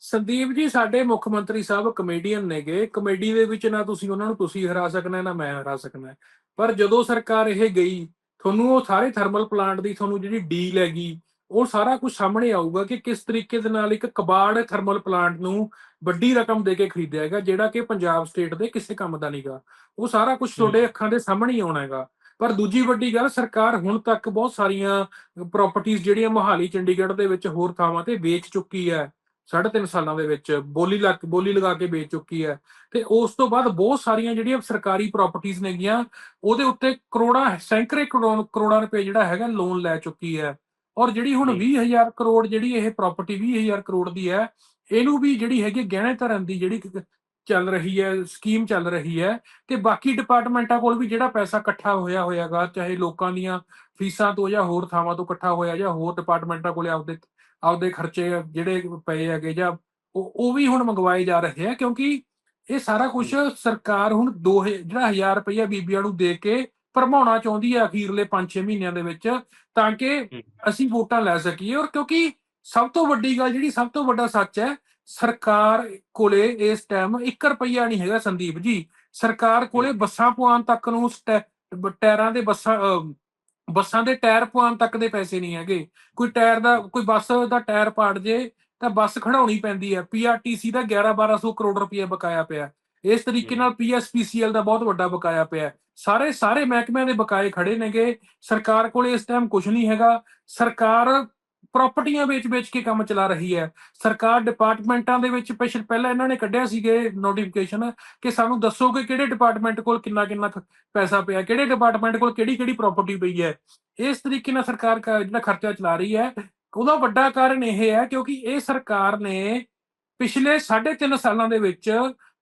[SPEAKER 2] ਸੰਦੀਪ ਜੀ ਸਾਡੇ ਮੁੱਖ ਮੰਤਰੀ ਸਾਹਿਬ ਕਮੇਡੀਅਨ ਨੇਗੇ। ਕਮੇਡੀ ਦੇ ਵਿੱਚ ਨਾ ਤੁਸੀਂ ਉਹਨਾਂ ਨੂੰ ਤੁਸੀਂ ਹਰਾ ਸਕਣਾ ਨਾ ਮੈਂ ਹਰਾ ਸਕਣਾ। ਪਰ ਜਦੋਂ ਸਰਕਾਰ ਇਹ ਗਈ ਤੁਹਾਨੂੰ ਉਹ ਸਾਰੇ ਥਰਮਲ ਪਲਾਂਟ ਦੀ ਤੁਹਾਨੂੰ ਜਿਹੜੀ ਡੀਲ ਹੈਗੀ ਉਹ ਸਾਰਾ ਕੁਝ ਸਾਹਮਣੇ ਆਊਗਾ ਕਿ ਕਿਸ ਤਰੀਕੇ ਦੇ ਨਾਲ ਇੱਕ ਕਬਾੜ ਥਰਮਲ ਪਲਾਂਟ ਨੂੰ ਵੱਡੀ ਰਕਮ ਦੇ ਕੇ ਖਰੀਦਿਆ ਹੈਗਾ ਜਿਹੜਾ ਕਿ ਪੰਜਾਬ ਸਟੇਟ ਦੇ ਕਿਸੇ ਕੰਮ ਦਾ ਨਹੀਂਗਾ ਉਹ ਸਾਰਾ ਕੁਝ ਤੁਹਾਡੇ ਅੱਖਾਂ ਦੇ ਸਾਹਮਣੇ ਹੀ ਆਉਣਾ ਹੈਗਾ। ਪਰ ਦੂਜੀ ਵੱਡੀ ਗੱਲ ਸਰਕਾਰ ਹੁਣ ਤੱਕ ਬਹੁਤ ਸਾਰੀਆਂ ਪ੍ਰਾਪਰਟੀਆਂ ਜਿਹੜੀਆਂ ਮੋਹਾਲੀ ਚੰਡੀਗੜ੍ਹ ਦੇ ਵਿੱਚ ਹੋਰ ਥਾਵਾਂ ਤੇ ਵੇਚ ਚੁੱਕੀ ਹੈ। ਸਾਢੇ ਤਿੰਨ ਸਾਲਾਂ ਦੇ ਵਿੱਚ ਬੋਲੀ ਲੱਗ ਬੋਲੀ ਲਗਾ ਕੇ ਵੇਚ ਚੁੱਕੀ ਹੈ। ਤੇ ਉਸ ਤੋਂ ਬਾਅਦ ਬਹੁਤ ਸਾਰੀਆਂ ਜਿਹੜੀਆਂ ਸਰਕਾਰੀ ਪ੍ਰਾਪਰਟੀਆਂ ਨੇਗੀਆਂ ਉਹਦੇ ਉੱਤੇ ਕਰੋੜਾਂ ਸੈਂਕੜੇ ਕਰੋੜ ਰੁਪਏ ਜਿਹੜਾ ਹੈਗਾ ਲੋਨ ਲੈ ਚੁੱਕੀ ਹੈ। ਔਰ ਜਿਹੜੀ ਹੁਣ
[SPEAKER 1] ਜੀ।
[SPEAKER 2] 20000 ਕਰੋੜ ਜਿਹੜੀ ਇਹ ਪ੍ਰਾਪਰਟੀ 20000 ਕਰੋੜ ਦੀ ਹੈ ਇਹਨੂੰ ਵੀ ਜਿਹੜੀ ਹੈਗੀ ਗਹਿਣੇ ਧਰਨ ਦੀ ਜਿਹੜੀ ਚੱਲ ਰਹੀ ਹੈ ਸਕੀਮ ਚੱਲ ਰਹੀ ਹੈ ਤੇ ਬਾਕੀ ਡਿਪਾਰਟਮੈਂਟਾਂ ਕੋਲ ਵੀ ਜਿਹੜਾ ਪੈਸਾ ਇਕੱਠਾ ਹੋਇਆ ਹੋਇਆਗਾ ਚਾਹੇ ਲੋਕਾਂ ਦੀਆਂ ਫੀਸਾਂ ਤੋਂ ਜਾਂ ਹੋਰ ਥਾਵਾਂ ਤੋਂ ਇਕੱਠਾ ਹੋਇਆ ਜਾਂ ਹੋਰ ਡਿਪਾਰਟਮੈਂਟਾਂ ਕੋਲੇ ਆਪਦੇ ਆਪਦੇ ਖਰਚੇ ਜਿਹੜੇ ਪਏ ਹੈਗੇ ਜਾਂ ਉਹ ਵੀ ਹੁਣ ਮੰਗਵਾਏ ਜਾ ਰਹੇ ਆ ਕਿਉਂਕਿ ਇਹ ਸਾਰਾ ਕੁਝ ਸਰਕਾਰ ਹੁਣ 2000 ਜਿਹੜਾ 1000 ਰੁਪਇਆ ਬੀਬੀਆਂ ਨੂੰ ਦੇ ਕੇ ਭਰਮਾਉਣਾ ਚਾਹੁੰਦੀ ਹੈ ਅਖੀਰਲੇ 5-6 ਮਹੀਨਿਆਂ ਦੇ ਵਿੱਚ ਤਾਂ ਕਿ ਅਸੀਂ ਵੋਟਾਂ ਲੈ ਸਕੀਏ ਔਰ ਕਿਉਂਕਿ ਸਭ ਤੋਂ ਵੱਡੀ ਗੱਲ ਜਿਹੜੀ ਸਭ ਤੋਂ ਵੱਡਾ ਸੱਚ ਹੈ ਸਰਕਾਰ ਕੋਲੇ ਇਸ ਟਾਈਮ 1 ਰੁਪਈਆ ਨਹੀਂ ਹੈਗਾ ਸੰਦੀਪ ਜੀ। ਸਰਕਾਰ ਕੋਲੇ ਬੱਸਾਂ ਪਵਾਉਣ ਤੱਕ ਨੂੰ ਟਾਇਰਾਂ ਦੇ ਬੱਸਾਂ ਬੱਸਾਂ ਦੇ ਟਾਇਰ ਪਵਾਉਣ ਤੱਕ ਦੇ ਪੈਸੇ ਨਹੀਂ ਹੈਗੇ। ਕੋਈ ਟਾਇਰ ਦਾ ਕੋਈ ਬੱਸ ਦਾ ਟਾਇਰ ਪਾੜ ਜੇ ਤਾਂ ਬੱਸ ਖੜਾਉਣੀ ਪੈਂਦੀ ਹੈ। ਪੀਆਰਟੀਸੀ ਦਾ 11 1200 ਕਰੋੜ ਰੁਪਏ ਬਕਾਇਆ ਪਿਆ। ਇਸ ਤਰੀਕੇ ਨਾਲ ਪੀਐਸਪੀਸੀਐਲ ਦਾ ਬਹੁਤ ਵੱਡਾ ਬਕਾਇਆ ਪਿਆ। ਸਾਰੇ ਸਾਰੇ ਮਹਿਕਮਿਆਂ ਦੇ ਬਕਾਏ ਖੜੇ ਨੇਗੇ। ਸਰਕਾਰ ਕੋਲੇ ਇਸ ਟਾਈਮ ਕੁਝ ਨਹੀਂ ਹੈਗਾ। ਸਰਕਾਰ ਪ੍ਰਾਪਰਟੀਆਂ ਵੇਚ-ਵੇਚ ਕੇ ਕੰਮ ਚਲਾ ਰਹੀ ਹੈ। ਸਰਕਾਰ ਡਿਪਾਰਟਮੈਂਟਾਂ ਦੇ ਵਿੱਚ ਪਿਛਲ ਪਹਿਲਾਂ ਇਹਨਾਂ ਨੇ ਕੱਢਿਆ ਸੀਗੇ ਨੋਟੀਫਿਕੇਸ਼ਨ ਕਿ ਸਾਨੂੰ ਦੱਸੋ ਕਿ ਕਿਹੜੇ ਡਿਪਾਰਟਮੈਂਟ ਕੋਲ ਕਿੰਨਾ ਕਿੰਨਾ ਪੈਸਾ ਪਿਆ, ਕਿਹੜੇ ਡਿਪਾਰਟਮੈਂਟ ਕੋਲ ਕਿਹੜੀ ਕਿਹੜੀ ਪ੍ਰਾਪਰਟੀ ਪਈ ਹੈ। ਇਸ ਤਰੀਕੇ ਨਾਲ ਸਰਕਾਰ ਜਿਹੜਾ ਖਰਚਾ ਚਲਾ ਰਹੀ ਹੈ, ਉਹਦਾ ਵੱਡਾ ਕਾਰਨ ਇਹ ਹੈ ਕਿਉਂਕਿ ਇਹ ਸਰਕਾਰ ਨੇ ਪਿਛਲੇ 3.5 ਸਾਲਾਂ ਦੇ ਵਿੱਚ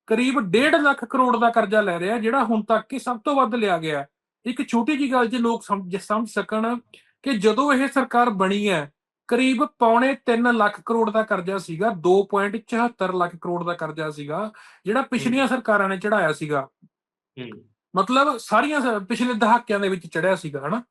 [SPEAKER 2] ਕਰੀਬ 1.5 ਲੱਖ ਕਰੋੜ ਦਾ ਕਰਜ਼ਾ ਲੈ ਰਿਹਾ, ਜਿਹੜਾ ਹੁਣ ਤੱਕ ਕਿ ਸਭ ਤੋਂ ਵੱਧ ਲਿਆ ਗਿਆ। ਇੱਕ ਛੋਟੀ ਜੀ ਗੱਲ ਜੇ ਲੋਕ ਸਮਝ ਸਕਣ ਕਿ ਜਦੋਂ ਇਹ ਸਰਕਾਰ ਬਣੀ ਹੈ ਕਰੀਬ ਪੌਣੇ 3 ਲੱਖ ਕਰੋੜ ਦਾ ਕਰਜ਼ਾ ਸੀਗਾ 2.74 ਲੱਖ ਕਰੋੜ ਦਾ ਕਰਜ਼ਾ ਸੀਗਾ ਜਿਹੜਾ ਪਿਛਲੀਆਂ ਸਰਕਾਰਾਂ ਨੇ ਚੜਾਇਆ ਸੀਗਾ।
[SPEAKER 1] ਹੂੰ।
[SPEAKER 2] ਮਤਲਬ ਸਾਰੀਆਂ ਪਿਛਲੇ ਦਹਾਕਿਆਂ ਦੇ ਵਿੱਚ ਚੜਿਆ ਸੀਗਾ ਹਨਾ।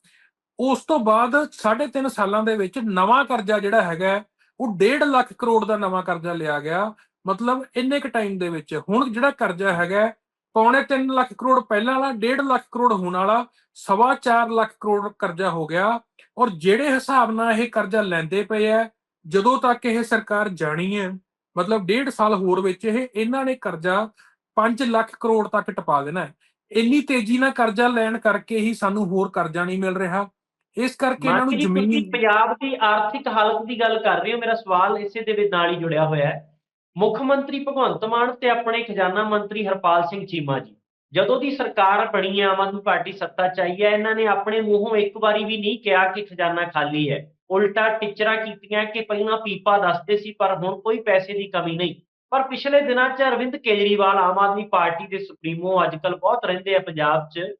[SPEAKER 2] ਉਸ ਤੋਂ ਬਾਅਦ 3.5 ਸਾਲਾਂ ਦੇ ਵਿੱਚ ਨਵਾਂ ਕਰਜ਼ਾ ਜਿਹੜਾ ਹੈਗਾ ਉਹ 1.5 ਲੱਖ ਕਰੋੜ ਦਾ ਨਵਾਂ ਕਰਜ਼ਾ ਲਿਆ ਗਿਆ। ਮਤਲਬ ਇੰਨੇ ਕ ਟਾਈਮ ਦੇ ਵਿੱਚ ਹੁਣ ਜਿਹੜਾ ਕਰਜ਼ਾ ਹੈਗਾ ਪੌਣੇ 3 ਲੱਖ ਕਰੋੜ ਪਹਿਲਾਂ ਵਾਲਾ 1.5 ਲੱਖ ਕਰੋੜ ਹੋਣ ਵਾਲਾ ਸਵਾ 4 ਲੱਖ ਕਰੋੜ ਕਰਜ਼ਾ ਹੋ ਗਿਆ। ਔਰ ਜਿਹੜੇ ਹਿਸਾਬ ਨਾਲ ਇਹ ਕਰਜ਼ਾ ਲੈਂਦੇ ਪਏ ਆ ਜਦੋਂ ਤੱਕ ਇਹ ਸਰਕਾਰ ਜਾਣੀ ਹੈ ਮਤਲਬ 1.5 ਸਾਲ ਹੋਰ ਵਿੱਚ ਇਹ ਇਹਨਾਂ ਨੇ ਕਰਜ਼ਾ 5 ਲੱਖ ਕਰੋੜ ਤੱਕ ਟਪਾ ਦੇਣਾ ਹੈ। ਇੰਨੀ ਤੇਜ਼ੀ ਨਾਲ ਕਰਜ਼ਾ ਲੈਣ ਕਰਕੇ ਹੀ ਸਾਨੂੰ ਹੋਰ ਕਰਜ਼ਾ ਨਹੀਂ ਮਿਲ ਰਿਹਾ। ਇਸ ਕਰਕੇ ਇਹਨਾਂ ਨੂੰ ਜ਼ਮੀਨ
[SPEAKER 1] ਪੰਜਾਬ ਦੀ ਆਰਥਿਕ ਹਾਲਤ ਦੀ ਗੱਲ ਕਰ ਰਹੇ ਹੋ। ਮੇਰਾ ਸਵਾਲ ਇਸੇ ਦੇ ਵਿੱਚ ਨਾਲ ਹੀ ਜੁੜਿਆ ਹੋਇਆ ਹੈ। ਮੁੱਖ ਮੰਤਰੀ ਭਗਵੰਤ ਮਾਨ ਤੇ ਆਪਣੇ ਖਜ਼ਾਨਾ ਮੰਤਰੀ ਹਰਪਾਲ ਸਿੰਘ ਚੀਮਾ ਜੀ। ਜਦੋਂ ਦੀ ਸਰਕਾਰ ਬਣੀ ਹੈ, ਆਮ ਆਦਮੀ ਪਾਰਟੀ ਸੱਤਾ 'ਚ ਆਈ ਹੈ, ਇਹਨਾਂ ਨੇ ਆਪਣੇ ਮੂੰਹੋਂ ਇੱਕ ਵਾਰੀ ਵੀ ਨਹੀਂ ਕਿਹਾ ਕਿ ਖਜ਼ਾਨਾ ਖਾਲੀ ਹੈ। ਉਲਟਾ ਟਿਚਰਾ ਕੀਤੀਆਂ ਕਿ ਪਹਿਲਾਂ ਪੀਪਾ ਦੱਸਦੇ ਸੀ, ਪਰ ਹੁਣ ਕੋਈ ਪੈਸੇ ਦੀ ਕਮੀ ਨਹੀਂ। ਪਰ ਪਿਛਲੇ ਦਿਨਾਂ 'ਚ ਅਰਵਿੰਦ ਕੇਜਰੀਵਾਲ ਆਮ ਆਦਮੀ ਪਾਰਟੀ ਦੇ ਸੁਪਰੀਮੋ ਅੱਜਕੱਲ ਬਹੁਤ ਰਹਿੰਦੇ ਆ ਪੰਜਾਬ 'ਚ।